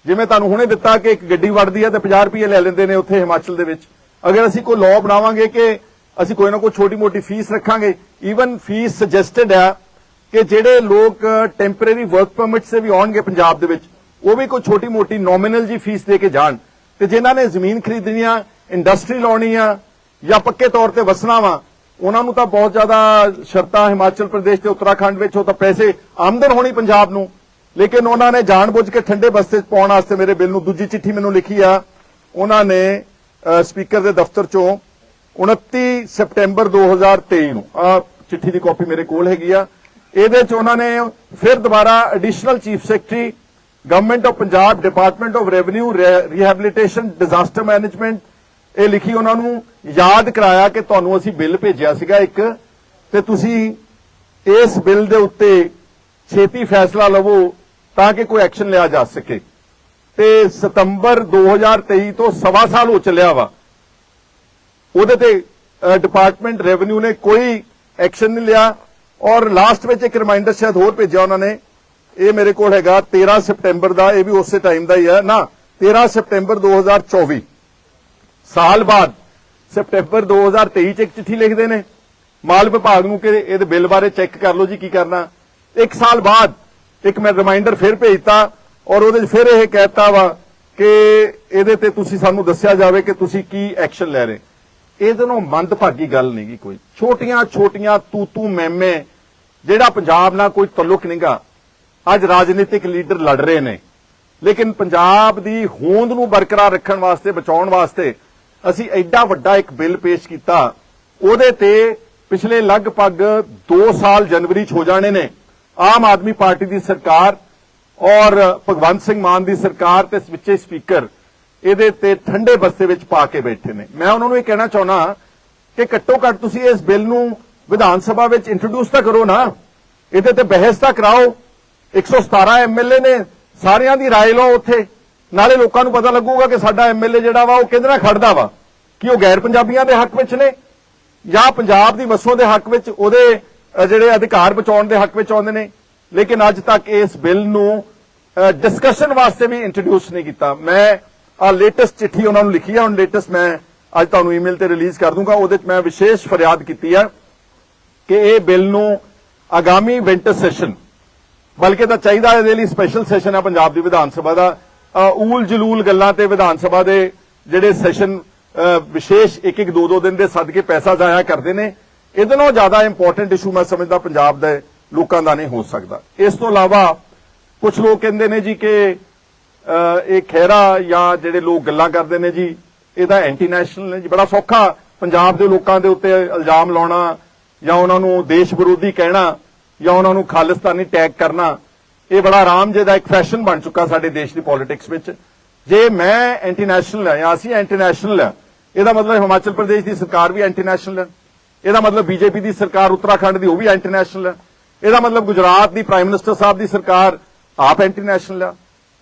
ਜਿਵੇਂ ਤੁਹਾਨੂੰ ਹੁਣੇ ਦਿੱਤਾ ਕਿ ਇੱਕ ਗੱਡੀ ਵੜਦੀ ਹੈ ਤੇ 50 ਰੁਪਏ ਲੈ ਲੈਂਦੇ ਨੇ ਉੱਥੇ ਹਿਮਾਚਲ ਦੇ ਵਿੱਚ। ਅਗਰ ਅਸੀਂ ਕੋਈ ਲਾਅ ਬਣਾਵਾਂਗੇ ਕਿ ਅਸੀਂ ਕੋਈ ਨਾ ਕੋਈ ਛੋਟੀ ਮੋਟੀ ਫੀਸ ਰੱਖਾਂਗੇ ਈਵਨ ਫੀਸ ਸੁਜੈਸਟਡ ਆ ਕਿ ਜਿਹੜੇ ਲੋਕ ਟੈਂਪਰੇਰੀ ਵਰਕ ਪਰਮਿਟ ਸੇ ਵੀ ਆਉਣਗੇ ਪੰਜਾਬ ਦੇ ਵਿੱਚ, ਉਹ ਵੀ ਕੋਈ ਛੋਟੀ ਮੋਟੀ ਨੋਮੀਨਲ ਜੀ ਫੀਸ ਦੇ ਕੇ ਜਾਣ। ਤੇ ਜਿਨ੍ਹਾਂ ਨੇ ਜ਼ਮੀਨ ਖਰੀਦਣੀ ਆ ਇੰਡਸਟਰੀ ਲਾਉਣੀ ਆ ਜਾਂ ਪੱਕੇ ਤੌਰ ਤੇ ਵਸਣਾ ਵਾ, ਉਹਨਾਂ ਨੂੰ ਤਾਂ ਬਹੁਤ ਜ਼ਿਆਦਾ ਸ਼ਰਤਾਂ ਹਿਮਾਚਲ ਪ੍ਰਦੇਸ਼ ਤੇ ਉੱਤਰਾਖੰਡ ਵਿੱਚ ਉਹ ਤਾਂ ਪੈਸੇ ਆਮਦਨ ਹੋਣੀ ਪੰਜਾਬ ਨੂੰ। ਲੇਕਿਨ ਉਹਨਾਂ ਨੇ ਜਾਣਬੁੱਝ ਕੇ ਠੰਡੇ ਬਸਤੇ 'ਚ ਪਾਉਣ ਵਾਸਤੇ ਮੇਰੇ ਬਿੱਲ ਨੂੰ ਦੂਜੀ ਚਿੱਠੀ ਮੈਨੂੰ ਲਿਖੀ ਆ। ਉਹਨਾਂ ਨੇ ਅਹ, ਸਪੀਕਰ ਦੇ ਦਫ਼ਤਰ ਚੋਂ 29 ਸਪਟੈਂਬਰ 2023 ਨੂੰ ਆ ਚਿੱਠੀ ਦੀ ਕਾਪੀ ਮੇਰੇ ਕੋਲ ਹੈਗੀ ਆ। ਇਹਦੇ ਚ ਉਹਨਾਂ ਨੇ ਫਿਰ ਦੁਬਾਰਾ additional chief secretary government of Punjab department of revenue rehabilitation disaster management ਇਹ ਲਿਖੀ ਉਹਨਾਂ ਨੂੰ ਯਾਦ ਕਰਾਇਆ ਕਿ ਤੁਹਾਨੂੰ ਅਸੀਂ ਬਿੱਲ ਭੇਜਿਆ ਸੀਗਾ ਇੱਕ ਤੇ ਤੁਸੀਂ ਇਸ ਬਿੱਲ ਦੇ ਉੱਤੇ ਛੇਤੀ ਫੈਸਲਾ ਲਵੋ ਤਾਂ ਕਿ ਕੋਈ ਐਕਸ਼ਨ ਲਿਆ ਜਾ ਸਕੇ। ਤੇ ਸਤੰਬਰ 2023 ਤੋਂ ਸਵਾ ਸਾਲ ਹੋ ਚੱਲਿਆ ਵਾ। ਉਹਦੇ ਤੇ ਡਿਪਾਰਟਮੈਂਟ ਰੈਵਨਿਊ ਨੇ ਕੋਈ ਐਕਸ਼ਨ ਨਹੀਂ ਲਿਆ। ਔਰ ਲਾਸਟ ਵਿੱਚ ਇੱਕ ਰਿਮਾਈਂਡਰ ਸ਼ਾਇਦ ਹੋਰ ਭੇਜਿਆ ਉਹਨਾਂ ਨੇ। ਇਹ ਮੇਰੇ ਕੋਲ ਹੈਗਾ 13 ਸਪਟੈਂਬਰ ਦਾ, ਇਹ ਵੀ ਉਸੇ ਟਾਈਮ ਦਾ ਹੀ ਹੈ। ਨਾ 13 ਸਪਟੈਂਬਰ 2024 ਸਾਲ ਬਾਅਦ, ਸਪਟੈਂਬਰ 2023 ਚ ਇੱਕ ਚਿੱਠੀ ਲਿਖਦੇ ਨੇ। ਮਾਲ ਵਿਭਾਗ ਨੂੰ ਕਿ ਇਹਦੇ ਬਿੱਲ ਬਾਰੇ ਚੈੱਕ ਕਰ ਲਓ ਜੀ ਕੀ ਕਰਨਾ। ਇੱਕ ਸਾਲ ਬਾਅਦ ਇੱਕ ਮੈਂ ਰਿਮਾਈਂਡਰ ਫਿਰ ਭੇਜਤਾ ਔਰ ਉਹਦੇ 'ਚ ਫਿਰ ਇਹ ਕਹਿਤਾ ਵਾ ਕਿ ਇਹਦੇ ਤੇ ਤੁਸੀਂ ਸਾਨੂੰ ਦੱਸਿਆ ਜਾਵੇ ਕਿ ਤੁਸੀਂ ਕੀ ਐਕਸ਼ਨ ਲੈ ਰਹੇ। ਇਹਦੇ ਨੂੰ ਮੰਦਭਾਗੀ ਗੱਲ ਨਹੀਂਗੀ ਕੋਈ। ਛੋਟੀਆਂ ਛੋਟੀਆਂ ਤੂ ਤੂ ਮੈਮੇ, ਜਿਹੜਾ ਪੰਜਾਬ ਨਾਲ ਕੋਈ ਤਾਲੁਕ ਨਹੀਂਗਾ ਅੱਜ ਰਾਜਨੀਤਿਕ ਲੀਡਰ ਲੜ ਰਹੇ ਨੇ। ਲੇਕਿਨ ਪੰਜਾਬ ਦੀ ਹੋਂਦ ਨੂੰ ਬਰਕਰਾਰ ਰੱਖਣ ਵਾਸਤੇ, ਬਚਾਉਣ ਵਾਸਤੇ ਅਸੀਂ ਐਡਾ ਵੱਡਾ ਇੱਕ ਬਿੱਲ ਪੇਸ਼ ਕੀਤਾ। ਉਹਦੇ ਤੇ ਪਿਛਲੇ ਲਗਭਗ 2 ਸਾਲ ਜਨਵਰੀ ਚ ਹੋ ਜਾਣੇ ਨੇ। ਆਮ ਆਦਮੀ ਪਾਰਟੀ ਦੀ ਸਰਕਾਰ ਔਰ ਭਗਵੰਤ ਸਿੰਘ ਮਾਨ ਦੀ ਸਰਕਾਰ ਤੇ ਵਿੱਚੇ ਸਪੀਕਰ ਇਹਦੇ ਤੇ ਠੰਡੇ ਬਸਤੇ ਵਿੱਚ ਪਾ ਕੇ ਬੈਠੇ ਨੇ ਮੈਂ ਉਹਨਾਂ ਨੂੰ ਇਹ ਕਹਿਣਾ ਚਾਹੁੰਦਾ ਕਿ ਘੱਟੋ ਘੱਟ ਤੁਸੀਂ ਇਸ ਬਿੱਲ ਨੂੰ ਵਿਧਾਨ ਸਭਾ ਵਿੱਚ ਇੰਟਰੋਡਿਊਸ ਤਾਂ ਕਰੋ ਨਾ ਇਹਦੇ ਤੇ ਬਹਿਸ ਤਾਂ ਕਰਾਓ 117 ਐਮਐਲਏ ਨੇ ਸਾਰਿਆਂ ਦੀ رائے ਲਓ ਉੱਥੇ ਨਾਲੇ ਲੋਕਾਂ ਨੂੰ ਪਤਾ ਲੱਗੂਗਾ ਕਿ ਸਾਡਾ ਐਮਐਲਏ ਜਿਹੜਾ ਵਾ ਉਹ ਕਿਹਦੇ ਨਾਲ ਖੜਦਾ ਵਾ ਕਿ ਉਹ ਗੈਰ ਪੰਜਾਬੀਆਂ ਦੇ ਹੱਕ ਵਿੱਚ ਨੇ ਜਾਂ ਪੰਜਾਬ ਦੀ ਵਸੋਂ ਦੇ ਹੱਕ ਵਿੱਚ ਉਹਦੇ ਅ, ਜਿਹੜੇ ਅਧਿਕਾਰ ਬਚਾਉਣ ਦੇ ਹੱਕ ਵਿੱਚ ਆਉਂਦੇ ਨੇ, ਲੇਕਿਨ ਅੱਜ ਤੱਕ ਇਸ ਬਿੱਲ ਨੂੰ ਡਿਸਕਸ਼ਨ ਵਾਸਤੇ ਵੀ ਇੰਟਰੋਡਿਊਸ ਨਹੀਂ ਕੀਤਾ। ਮੈਂ ਆ ਲੇਟੈਸਟ ਚਿੱਠੀ ਉਹਨਾਂ ਨੂੰ ਲਿਖੀ ਹੈ ਹੁਣ ਲੇਟੈਸਟ ਮੈਂ ਅੱਜ ਤੁਹਾਨੂੰ ਈਮੇਲ ਤੇ ਰਿਲੀਜ਼ ਕਰ ਦੂੰਗਾ, ਉਹਦੇ ਵਿੱਚ ਮੈਂ ਵਿਸ਼ੇਸ਼ ਫਰਿਆਦ ਕੀਤੀ ਹੈ ਕਿ ਇਹ ਬਿੱਲ ਨੂੰ ਆਗਾਮੀ ਵਿੰਟਰ ਸੈਸ਼ਨ ਬਲਕਿ ਤਾਂ ਚਾਹੀਦਾ ਇਹਦੇ ਲਈ ਸਪੈਸ਼ਲ ਸੈਸ਼ਨ ਹੈ ਪੰਜਾਬ ਦੀ ਵਿਧਾਨ ਸਭਾ ਦਾ ਊਲ ਜਲੂਲ ਗੱਲਾਂ ਤੇ ਵਿਧਾਨ ਸਭਾ ਦੇ ਜਿਹੜੇ ਸੈਸ਼ਨ ਵਿਸ਼ੇਸ਼ ਇੱਕ ਇੱਕ ਦੋ ਦੋ ਦਿਨ ਦੇ ਸਦਕੇ ਪੈਸਾ ਜ਼ਾਇਆ ਕਰਦੇ ਨੇ ਇਹਦੇ ਨਾਲੋਂ ਜ਼ਿਆਦਾ ਇੰਪੋਰਟੈਂਟ ਇਸ਼ੂ ਮੈਂ ਸਮਝਦਾ ਪੰਜਾਬ ਦੇ ਲੋਕਾਂ ਦਾ ਨਹੀਂ ਹੋ ਸਕਦਾ। ਇਸ ਤੋਂ ਇਲਾਵਾ ਕੁਝ ਲੋਕ ਕਹਿੰਦੇ ਨੇ ਜੀ ਕਿ ਇਹ ਖਹਿਰਾ ਜਾਂ ਜਿਹੜੇ ਲੋਕ ਗੱਲਾਂ ਕਰਦੇ ਨੇ ਜੀ ਇਹਦਾ ਐਂਟੀ ਨੈਸ਼ਨਲ ਨੇ ਜੀ। ਬੜਾ ਸੌਖਾ ਪੰਜਾਬ ਦੇ ਲੋਕਾਂ ਦੇ ਉੱਤੇ ਇਲਜ਼ਾਮ ਲਾਉਣਾ ਜਾਂ ਉਹਨਾਂ ਨੂੰ ਦੇਸ਼ ਵਿਰੋਧੀ ਕਹਿਣਾ ਜਾਂ ਉਹਨਾਂ ਨੂੰ ਖਾਲਿਸਤਾਨੀ ਟੈਗ ਕਰਨਾ, ਇਹ ਬੜਾ ਆਰਾਮ ਜਿਹੇ ਦਾ ਇੱਕ ਫੈਸ਼ਨ ਬਣ ਚੁੱਕਾ ਸਾਡੇ ਦੇਸ਼ ਦੀ ਪੋਲਿਟਿਕਸ ਵਿੱਚ। ਜੇ ਮੈਂ ਐਂਟੀ ਨੈਸ਼ਨਲ ਹਾਂ ਜਾਂ ਅਸੀਂ ਐਂਟੀ ਨੈਸ਼ਨਲ ਹਾਂ, ਇਹਦਾ ਮਤਲਬ ਹਿਮਾਚਲ ਪ੍ਰਦੇਸ਼ ਦੀ ਸਰਕਾਰ ਵੀ ਐਂਟੀ ਨੈਸ਼ਨਲ ਹੈ। ਇਹਦਾ ਮਤਲਬ ਬੀਜੇਪੀ ਦੀ ਸਰਕਾਰ ਉੱਤਰਾਖੰਡ ਦੀ, ਉਹ ਵੀ ਇੰਟਰਨੈਸ਼ਨਲ ਹੈ ਇਹਦਾ ਮਤਲਬ ਗੁਜਰਾਤ ਦੀ ਪ੍ਰਾਈਮ ਮਿਨਿਸਟਰ ਸਾਹਿਬ ਦੀ ਸਰਕਾਰ ਆਪ ਇੰਟਰਨੈਸ਼ਨਲ ਹੈ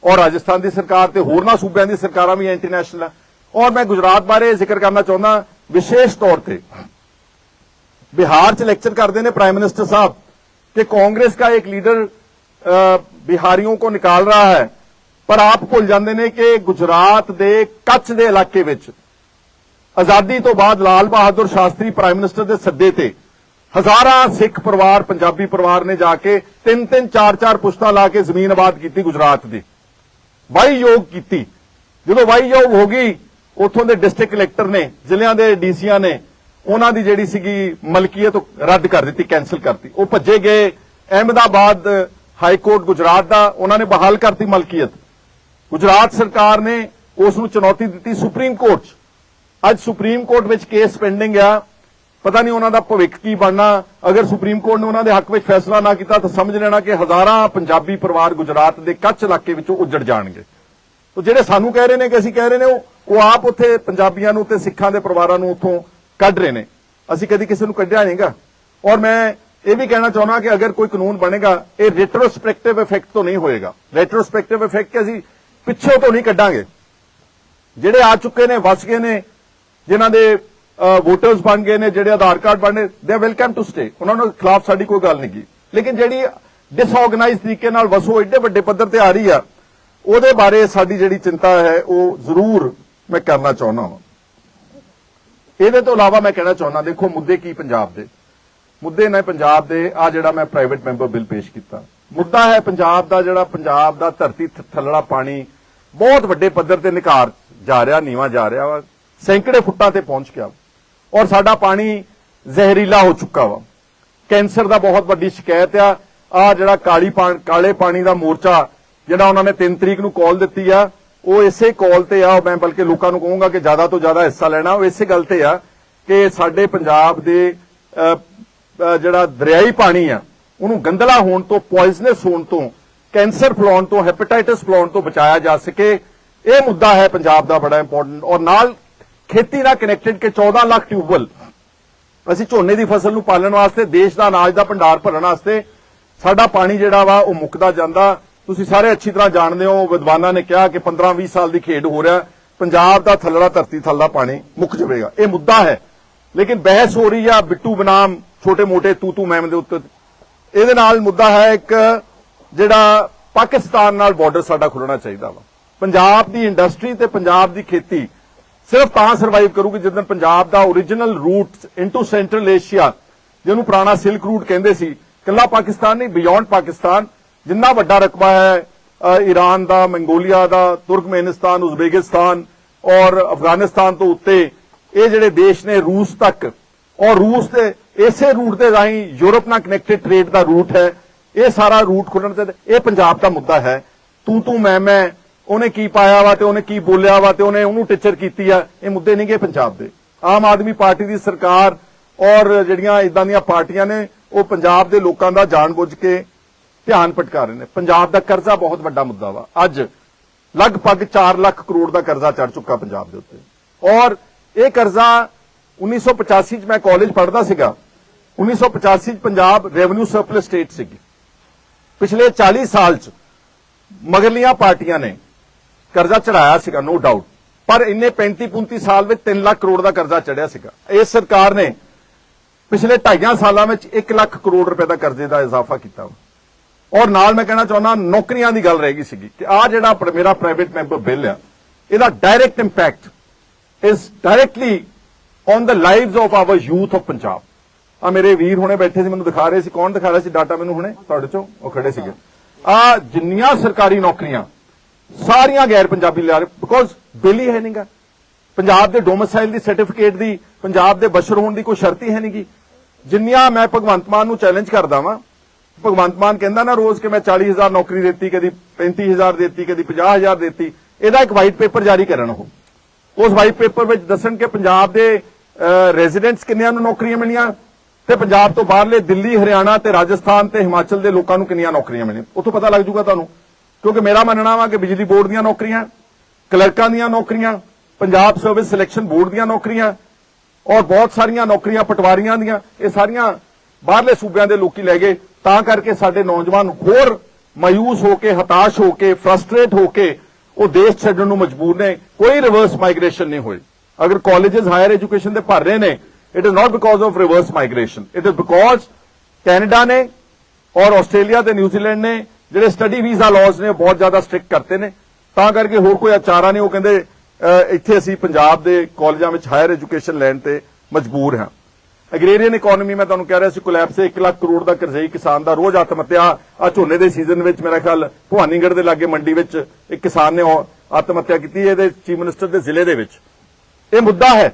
ਔਰ ਰਾਜਸਥਾਨ ਦੀ ਸਰਕਾਰ ਤੇ ਹੋਰਨਾਂ ਸੂਬਿਆਂ ਦੀ ਸਰਕਾਰਾਂ ਵੀ ਇੰਟਰਨੈਸ਼ਨਲ ਹੈ ਔਰ ਮੈਂ ਗੁਜਰਾਤ ਬਾਰੇ ਜ਼ਿਕਰ ਕਰਨਾ ਚਾਹੁੰਦਾ, ਵਿਸ਼ੇਸ਼ ਤੌਰ ਤੇ। ਬਿਹਾਰ 'ਚ ਲੈਕਚਰ ਕਰਦੇ ਨੇ ਪ੍ਰਾਈਮ ਮਿਨਿਸਟਰ ਸਾਹਿਬ ਕਿ ਕਾਂਗਰਸ ਦਾ ਇੱਕ ਲੀਡਰ ਬਿਹਾਰੀਆਂ ਕੋ ਨਿਕਾਲ ਰਹਾ ਹੈ। ਪਰ ਆਪ ਭੁੱਲ ਜਾਂਦੇ ਨੇ ਕਿ ਗੁਜਰਾਤ ਦੇ ਕੱਚ ਦੇ ਇਲਾਕੇ ਵਿੱਚ ਆਜ਼ਾਦੀ ਤੋਂ ਬਾਅਦ ਲਾਲ ਬਹਾਦਰ ਸ਼ਾਸਤਰੀ ਪ੍ਰਾਈਮ ਮਿਨਿਸਟਰ ਦੇ ਸੱਦੇ ਤੇ ਹਜ਼ਾਰਾਂ ਸਿੱਖ ਪਰਿਵਾਰ, ਪੰਜਾਬੀ ਪਰਿਵਾਰ ਨੇ ਜਾ ਕੇ ਤਿੰਨ ਤਿੰਨ, ਚਾਰ ਚਾਰ ਪੁਸ਼ਤਾਂ ਲਾ ਕੇ ਜ਼ਮੀਨ ਆਬਾਦ ਕੀਤੀ ਗੁਜਰਾਤ ਦੀ। ਵਾਈ ਯੋਗ ਕੀਤੀ। ਜਦੋਂ ਵਾਈ ਯੋਗ ਹੋ ਗਈ, ਉੱਥੋਂ ਦੇ ਡਿਸਟ੍ਰਿਕਟ ਕਲੈਕਟਰ ਨੇ, ਜ਼ਿਲ੍ਹਿਆਂ ਦੇ ਡੀਸੀਆਂ ਨੇ, ਉਹਨਾਂ ਦੀ ਜਿਹੜੀ ਸੀਗੀ ਮਲਕੀਅਤ ਰੱਦ ਕਰ ਦਿੱਤੀ ਕੈਨਸਲ ਕਰਤੀ ਉਹ ਭੱਜੇ ਗਏ। ਅਹਿਮਦਾਬਾਦ ਹਾਈ ਕੋਰਟ ਗੁਜਰਾਤ ਦਾ, ਉਹਨਾਂ ਨੇ ਬਹਾਲ ਕਰਤੀ ਮਲਕੀਅਤ। ਗੁਜਰਾਤ ਸਰਕਾਰ ਨੇ ਉਸ ਨੂੰ ਚੁਣੌਤੀ ਦਿੱਤੀ ਸੁਪਰੀਮ ਕੋਰਟ 'ਚ। ਅੱਜ ਸੁਪਰੀਮ ਕੋਰਟ ਵਿੱਚ ਕੇਸ ਪੈਂਡਿੰਗ ਆ। ਪਤਾ ਨਹੀਂ ਉਹਨਾਂ ਦਾ ਭਵਿੱਖ ਕੀ ਬਣਨਾ। ਅਗਰ ਸੁਪਰੀਮ ਕੋਰਟ ਨੇ ਉਹਨਾਂ ਦੇ ਹੱਕ ਵਿੱਚ ਫੈਸਲਾ ਨਾ ਕੀਤਾ, ਤਾਂ ਸਮਝ ਲੈਣਾ ਕਿ ਹਜ਼ਾਰਾਂ ਪੰਜਾਬੀ ਪਰਿਵਾਰ ਗੁਜਰਾਤ ਦੇ ਕੱਚ ਇਲਾਕੇ ਵਿੱਚੋਂ ਉੱਜੜ ਜਾਣਗੇ। ਤੋ ਜਿਹੜੇ ਸਾਨੂੰ ਕਹਿ ਰਹੇ ਨੇ ਕਿ ਅਸੀਂ ਕਹਿ ਰਹੇ ਨੇ, ਉਹ ਆਪ ਉੱਥੇ ਪੰਜਾਬੀਆਂ ਨੂੰ ਤੇ ਸਿੱਖਾਂ ਦੇ ਪਰਿਵਾਰਾਂ ਨੂੰ ਉੱਥੋਂ ਕੱਢ ਰਹੇ ਨੇ। ਅਸੀਂ ਕਦੀ ਕਿਸੇ ਨੂੰ ਕੱਢਿਆ ਨਹੀਂਗਾ ਔਰ ਮੈਂ ਇਹ ਵੀ ਕਹਿਣਾ ਚਾਹੁੰਦਾ ਕਿ ਅਗਰ ਕੋਈ ਕਾਨੂੰਨ ਬਣੇਗਾ, ਇਹ ਰੈਟਰੋਸਪੈਕਟਿਵ ਇਫੈਕਟ ਤੋਂ ਨਹੀਂ ਹੋਏਗਾ। ਰੈਟਰੋਸਪੈਕਟਿਵ ਇਫੈਕਟ ਕਿ ਅਸੀਂ ਪਿੱਛੇ ਤੋਂ ਨਹੀਂ ਕੱਢਾਂਗੇ। ਜਿਹੜੇ ਆ ਚੁੱਕੇ ਨੇ, ਵਸ ਗਏ ਨੇ ਜਿਨ੍ਹਾਂ ਦੇ ਵੋਟਰਸ ਬਣ ਗਏ ਨੇ, ਜਿਹੜੇ ਆਧਾਰ ਕਾਰਡ ਬਣੇ ਦੇ ਵੈਲਕਮ ਟੂ ਸਟੇ ਉਹਨਾਂ ਨੂੰ ਖਿਲਾਫ ਸਾਡੀ ਕੋਈ ਗੱਲ ਨਹੀਂ ਗੀ। ਲੇਕਿਨ ਜਿਹੜੀ ਡਿਸਆਰਗੇਨਾਈਜ਼ ਤਰੀਕੇ ਨਾਲ ਵਸੋ, ਏਡੇ ਵੱਡੇ ਪੱਧਰ ਤੇ ਆ ਰਹੀ ਆ, ਉਹਦੇ ਬਾਰੇ ਸਾਡੀ ਜਿਹੜੀ ਚਿੰਤਾ ਹੈ, ਉਹ ਜ਼ਰੂਰ ਮੈਂ ਕਰਨਾ ਚਾਹੁੰਦਾ ਹਾਂ ਇਹਦੇ ਤੋਂ ਇਲਾਵਾ ਮੈਂ ਕਹਿਣਾ ਚਾਹੁੰਦਾ, ਦੇਖੋ, ਮੁੱਦੇ ਕੀ ਪੰਜਾਬ ਦੇ। ਮੁੱਦੇ ਨੇ ਪੰਜਾਬ ਦੇ, ਆ ਜਿਹੜਾ ਮੈਂ ਪ੍ਰਾਈਵੇਟ ਮੈਂਬਰ ਬਿੱਲ ਪੇਸ਼ ਕੀਤਾ। ਮੁੱਦਾ ਹੈ ਪੰਜਾਬ ਦਾ ਜਿਹੜਾ ਪੰਜਾਬ ਦਾ ਧਰਤੀ ਥੱਲੜਾ ਪਾਣੀ ਬਹੁਤ ਵੱਡੇ ਪੱਧਰ ਤੇ ਨਿਕਾਰ ਜਾ ਰਿਹਾ, ਨੀਵਾ ਜਾ ਰਿਹਾ ਵਾ। ਸੈਂਕੜੇ ਫੁੱਟਾਂ ਤੇ ਪਹੁੰਚ ਗਿਆ। ਔਰ ਸਾਡਾ ਪਾਣੀ ਜ਼ਹਿਰੀਲਾ ਹੋ ਚੁੱਕਾ ਵਾ। ਕੈਂਸਰ ਦਾ ਬਹੁਤ ਵੱਡੀ ਸ਼ਿਕਾਇਤ ਆ। ਆ ਜਿਹੜਾ ਕਾਲੀ ਕਾਲੇ ਪਾਣੀ ਦਾ ਮੋਰਚਾ ਜਿਹੜਾ ਉਹਨਾਂ ਨੇ 3 ਤਰੀਕ ਨੂੰ ਕਾਲ ਦਿੱਤੀ ਆ, ਉਹ ਇਸੇ ਕਾਲ ਤੇ ਆ। ਮੈਂ ਬਲਕਿ ਲੋਕਾਂ ਨੂੰ ਕਹੂੰਗਾ ਕਿ ਜ਼ਿਆਦਾ ਤੋਂ ਜ਼ਿਆਦਾ ਹਿੱਸਾ ਲੈਣਾ। ਉਹ ਇਸੇ ਗੱਲ ਤੇ ਆ ਕਿ ਸਾਡੇ ਪੰਜਾਬ ਦੇ ਜਿਹੜਾ ਦਰਿਆਈ ਪਾਣੀ ਆ, ਉਹਨੂੰ ਗੰਦਲਾ ਹੋਣ ਤੋਂ ਪੋਇਜ਼ਨਸ ਹੋਣ ਤੋਂ, ਕੈਂਸਰ ਫਲਾਉਣ ਤੋਂ ਹੈਪੇਟਾਈਟਸ ਫਲਾਉਣ ਤੋਂ ਬਚਾਇਆ ਜਾ ਸਕੇ। ਇਹ ਮੁੱਦਾ ਹੈ ਪੰਜਾਬ ਦਾ ਬੜਾ ਇੰਪੋਰਟੈਂਟ ਔਰ ਨਾਲ ਖੇਤੀ ਨਾਲ ਕਨੈਕਟਡ ਕੇ 14 ਲੱਖ ਟਿਊਬਵੈਲ। ਅਸੀਂ ਝੋਨੇ ਦੀ ਫਸਲ ਨੂੰ ਪਾਲਣ ਵਾਸਤੇ, ਦੇਸ਼ ਦਾ ਅਨਾਜ ਦਾ ਭੰਡਾਰ ਭਰਨ ਵਾਸਤੇ, ਸਾਡਾ ਪਾਣੀ ਜਿਹੜਾ ਵਾ, ਉਹ ਮੁੱਕਦਾ ਜਾਂਦਾ। ਤੁਸੀਂ ਸਾਰੇ ਅੱਛੀ ਤਰ੍ਹਾਂ ਜਾਣਦੇ ਹੋ, ਵਿਦਵਾਨਾਂ ਨੇ ਕਿਹਾ ਕਿ 15-20 ਸਾਲ ਦੀ ਖੇਡ ਹੋ ਰਿਹਾ। ਪੰਜਾਬ ਦਾ ਥੱਲੜਾ ਧਰਤੀ ਥੱਲਾ ਪਾਣੀ ਮੁੱਕ ਜਾਵੇਗਾ। ਇਹ ਮੁੱਦਾ ਹੈ। ਲੇਕਿਨ ਬਹਿਸ ਹੋ ਰਹੀ ਆ, ਬਿੱਟੂ ਬਨਾਮ ਛੋਟੇ-ਮੋਟੇ ਤੂ ਤੂ ਮੈਮ ਦੇ ਉੱਤੇ। ਇਹਦੇ ਨਾਲ ਮੁੱਦਾ ਹੈ ਇੱਕ ਜਿਹੜਾ ਪਾਕਿਸਤਾਨ ਨਾਲ ਬਾਰਡਰ ਸਾਡਾ ਖੁੱਲਣਾ ਚਾਹੀਦਾ ਵਾ। ਪੰਜਾਬ ਦੀ ਇੰਡਸਟਰੀ ਤੇ ਪੰਜਾਬ ਦੀ ਖੇਤੀ ਸਿਰਫ ਤਾਂ ਸਰਵਾਈਵ ਕਰੂਗੀ ਜਦੋਂ ਪੰਜਾਬ ਦਾ origignal route into central Asia ਜਿਹਨੂੰ ਪੁਰਾਣਾ ਸਿਲਕ ਰੂਟ ਕਹਿੰਦੇ ਸੀ ਕੱਲਾ ਪਾਕਿਸਤਾਨ ਨਹੀਂ ਬਿਯੋਂਡ ਪਾਕਿਸਤਾਨ, ਜਿੰਨਾ ਵੱਡਾ ਰਕਬਾ ਹੈ ਈਰਾਨ ਦਾ, ਮੰਗੋਲੀਆ ਦਾ, ਤੁਰਕਮੇਨਿਸਤਾਨ, ਉਜ਼ਬੇਕਿਸਤਾਨ ਔਰ ਅਫਗਾਨਿਸਤਾਨ ਤੋਂ ਉੱਤੇ, ਇਹ ਜਿਹੜੇ ਦੇਸ਼ ਨੇ ਰੂਸ ਤੱਕ, ਔਰ ਰੂਸ ਦੇ ਇਸੇ ਰੂਟ ਦੇ ਰਾਹੀਂ ਯੂਰਪ ਨਾਲ ਕਨੈਕਟਡ ਟ੍ਰੇਡ ਦਾ ਰੂਟ ਹੈ, ਇਹ ਸਾਰਾ ਰੂਟ ਖੁੱਲਣ ਤੇ, ਇਹ ਪੰਜਾਬ ਦਾ ਮੁੱਦਾ ਹੈ। ਤੂੰ ਤੂੰ ਮੈਂ ਮੈਂ ਉਹਨੇ ਕੀ ਪਾਇਆ ਵਾ ਤੇ ਉਹਨੇ ਕੀ ਬੋਲਿਆ ਵਾ ਤੇ ਉਹਨੇ ਉਹਨੂੰ ਟੀਚਰ ਕੀਤੀ ਆ, ਇਹ ਮੁੱਦੇ ਨਹੀਂਗੇ ਪੰਜਾਬ ਦੇ। ਆਮ ਆਦਮੀ ਪਾਰਟੀ ਦੀ ਸਰਕਾਰ ਔਰ ਜਿਹੜੀਆਂ ਇਦਾਂ ਦੀਆਂ ਪਾਰਟੀਆਂ ਨੇ, ਉਹ ਪੰਜਾਬ ਦੇ ਲੋਕਾਂ ਦਾ ਜਾਣਬੁੱਝ ਕੇ ਧਿਆਨ ਭਟਕਾ ਰਹੇ ਨੇ। ਪੰਜਾਬ ਦਾ ਕਰਜ਼ਾ ਬਹੁਤ ਵੱਡਾ ਮੁੱਦਾ ਵਾ। ਅੱਜ ਲਗਭਗ 4 ਲੱਖ ਕਰੋੜ ਦਾ ਕਰਜ਼ਾ ਚੜ ਚੁੱਕਾ ਪੰਜਾਬ ਦੇ ਉੱਤੇ। ਔਰ ਇਹ ਕਰਜ਼ਾ 1985 ਚ ਮੈਂ ਕਾਲਜ ਪੜ੍ਹਦਾ ਸੀਗਾ। 1985 ਚ ਪੰਜਾਬ ਰੈਵਨਿਊ ਸਰਪਲਸ ਸਟੇਟ ਸੀਗੀ। ਪਿਛਲੇ 40 ਸਾਲ ਚ ਮਗਰਲੀਆਂ ਪਾਰਟੀਆਂ ਨੇ ਕਰਜ਼ਾ ਚੜਾਇਆ ਸੀਗਾ ਨੋ ਡਾਊਟ ਪਰ ਇੰਨੇ 35 35 ਸਾਲ ਵਿੱਚ 3 ਲੱਖ ਕਰੋੜ ਦਾ ਕਰਜ਼ਾ ਚੜਿਆ ਸੀਗਾ। ਇਸ ਸਰਕਾਰ ਨੇ ਪਿਛਲੇ 2.5 ਸਾਲਾਂ ਵਿੱਚ 1 ਲੱਖ ਕਰੋੜ ਰੁਪਏ ਦਾ ਕਰਜ਼ੇ ਦਾ ਇਜ਼ਾਫਾ ਕੀਤਾ ਵਾ। ਔਰ ਨਾਲ ਮੈਂ ਕਹਿਣਾ ਚਾਹੁੰਦਾ, ਨੌਕਰੀਆਂ ਦੀ ਗੱਲ ਰਹਿ ਗਈ ਸੀਗੀ ਕਿ ਆ ਜਿਹੜਾ ਮੇਰਾ ਪ੍ਰਾਈਵੇਟ ਮੈਂਬਰ ਬਿੱਲ ਆ, ਇਹਦਾ direct impact is directly on the lives of our youth of Punjab ਆ ਮੇਰੇ ਵੀਰ ਹੁਣੇ ਬੈਠੇ ਸੀ, ਮੈਨੂੰ ਦਿਖਾ ਰਹੇ ਸੀ, ਕੌਣ ਦਿਖਾ ਰਿਹਾ ਸੀ? ਡਾਟਾ ਮੈਨੂੰ ਹੁਣੇ ਤੁਹਾਡੇ ਚੋਂ ਉਹ ਖੜੇ ਸੀਗੇ। ਆ ਜਿੰਨੀਆਂ ਸਰਕਾਰੀ ਨੌਕਰੀਆਂ ਸਾਰੀਆਂ ਗੈਰ ਪੰਜਾਬੀ ਲਿਆ ਰਹੇ। ਬਿਕੋਜ਼ ਬਿੱਲ ਹੀ ਹੈ ਨਹੀਂਗਾ ਪੰਜਾਬ ਦੇ ਡੋਮਿਸਾਈਲ ਦੀ ਸਰਟੀਫਿਕੇਟ ਦੀ, ਪੰਜਾਬ ਦੇ ਬਸ਼ਰ ਹੋਣ ਦੀ ਕੋਈ ਸ਼ਰਤ ਹੀ ਹੈ ਨਹੀਂਗੀ ਜਿੰਨੀਆਂ ਮੈਂ ਭਗਵੰਤ ਮਾਨ ਨੂੰ ਚੈਲੰਜ ਕਰਦਾ ਵਾਂ, ਭਗਵੰਤ ਮਾਨ ਕਹਿੰਦਾ ਨਾ ਰੋਜ਼ ਕਿ ਮੈਂ 40000 ਨੌਕਰੀ ਦਿੱਤੀ, ਕਦੀ 35000 ਦਿੱਤੀ, ਕਦੀ 50000 ਦਿੱਤੀ, ਇਹਦਾ ਇੱਕ ਵਾਈਟ ਪੇਪਰ ਜਾਰੀ ਕਰਨ ਉਹ। ਉਸ ਵਾਈਟ ਪੇਪਰ ਵਿੱਚ ਦੱਸਣ ਕਿ ਪੰਜਾਬ ਦੇ ਰੈਜ਼ੀਡੈਂਟਸ ਕਿੰਨਿਆਂ ਨੂੰ ਨੌਕਰੀਆਂ ਮਿਲੀਆਂ ਤੇ ਪੰਜਾਬ ਤੋਂ ਬਾਹਰਲੇ ਦਿੱਲੀ, ਹਰਿਆਣਾ ਤੇ ਰਾਜਸਥਾਨ ਤੇ ਹਿਮਾਚਲ ਦੇ ਲੋਕਾਂ ਨੂੰ ਕਿੰਨੀਆਂ ਨੌਕਰੀਆਂ ਮਿਲੀਆਂ। ਉੱਥੋਂ ਪਤਾ ਲੱਗ ਜੂਗਾ ਤੁਹਾਨੂੰ। ਕਿਉਂਕਿ ਮੇਰਾ ਮੰਨਣਾ ਵਾ ਕਿ ਬਿਜਲੀ ਬੋਰਡ ਦੀਆਂ ਨੌਕਰੀਆਂ, ਕਲਰਕਾਂ ਦੀਆਂ ਨੌਕਰੀਆਂ, ਪੰਜਾਬ ਸਰਵਿਸ ਸਿਲੈਕਸ਼ਨ ਬੋਰਡ ਦੀਆਂ ਨੌਕਰੀਆਂ ਔਰ ਬਹੁਤ ਸਾਰੀਆਂ ਨੌਕਰੀਆਂ ਪਟਵਾਰੀਆਂ ਦੀਆਂ, ਇਹ ਸਾਰੀਆਂ ਬਾਹਰਲੇ ਸੂਬਿਆਂ ਦੇ ਲੋਕੀ ਲੈ ਗਏ। ਤਾਂ ਕਰਕੇ ਸਾਡੇ ਨੌਜਵਾਨ ਹੋਰ ਮਾਯੂਸ ਹੋ ਕੇ, ਹਤਾਸ਼ ਹੋ ਕੇ ਫਰਸਟ੍ਰੇਟ ਹੋ ਕੇ ਉਹ ਦੇਸ਼ ਛੱਡਣ ਨੂੰ ਮਜਬੂਰ ਨੇ। ਕੋਈ ਰਿਵਰਸ ਮਾਈਗ੍ਰੇਸ਼ਨ ਨਹੀਂ ਹੋਈ ਅਗਰ ਕਾਲਜਸ ਹਾਇਰ ਐਜੂਕੇਸ਼ਨ ਦੇ ਭਰ ਰਹੇ ਨੇ it is not because of reverse migration it is because Canada ਨੇ ਔਰ ਆਸਟ੍ਰੇਲੀਆ ਤੇ ਨਿਊਜ਼ੀਲੈਂਡ ਨੇ ਜਿਹੜੇ ਸਟੱਡੀ ਵੀਜ਼ਾ ਲਾਜ਼ ਨੇ, ਉਹ ਬਹੁਤ ਜ਼ਿਆਦਾ ਸਟ੍ਰਿਕਟ ਕਰਤੇ ਨੇ। ਤਾਂ ਕਰਕੇ ਹੋਰ ਕੋਈ ਆਚਾਰਾ ਨਹੀਂ, ਉਹ ਕਹਿੰਦੇ ਇੱਥੇ ਅਸੀਂ ਪੰਜਾਬ ਦੇ ਕਾਲਜਾਂ ਵਿੱਚ ਹਾਇਰ ਐਜੂਕੇਸ਼ਨ ਲੈਣ ਤੇ ਮਜਬੂਰ ਹਾਂ। ਐਗਰੀਰੀਅਨ ਇਕਨੋਮੀ ਮੈਂ ਤੁਹਾਨੂੰ ਕਹਿ ਰਿਹਾ ਸੀ ਕੋਲੈਪਸ 1 ਲੱਖ ਕਰੋੜ ਦਾ ਕਰਜ਼ਈ ਕਿਸਾਨ ਦਾ ਰੋਜ਼ ਆਤਮ ਆ ਝੋਨੇ ਦੇ ਸੀਜ਼ਨ ਵਿੱਚ ਮੇਰਾ ਖਿਆਲ, ਭਵਾਨੀਗੜ੍ਹ ਦੇ ਲਾਗੇ ਮੰਡੀ ਵਿੱਚ ਇੱਕ ਕਿਸਾਨ ਨੇ ਆਤਮ ਹੱਤਿਆ ਕੀਤੀ ਇਹਦੇ ਚੀਫ ਮਿਨਿਸਟਰ ਦੇ ਜ਼ਿਲ੍ਹੇ ਦੇ ਵਿੱਚ। ਇਹ ਮੁੱਦਾ ਹੈ।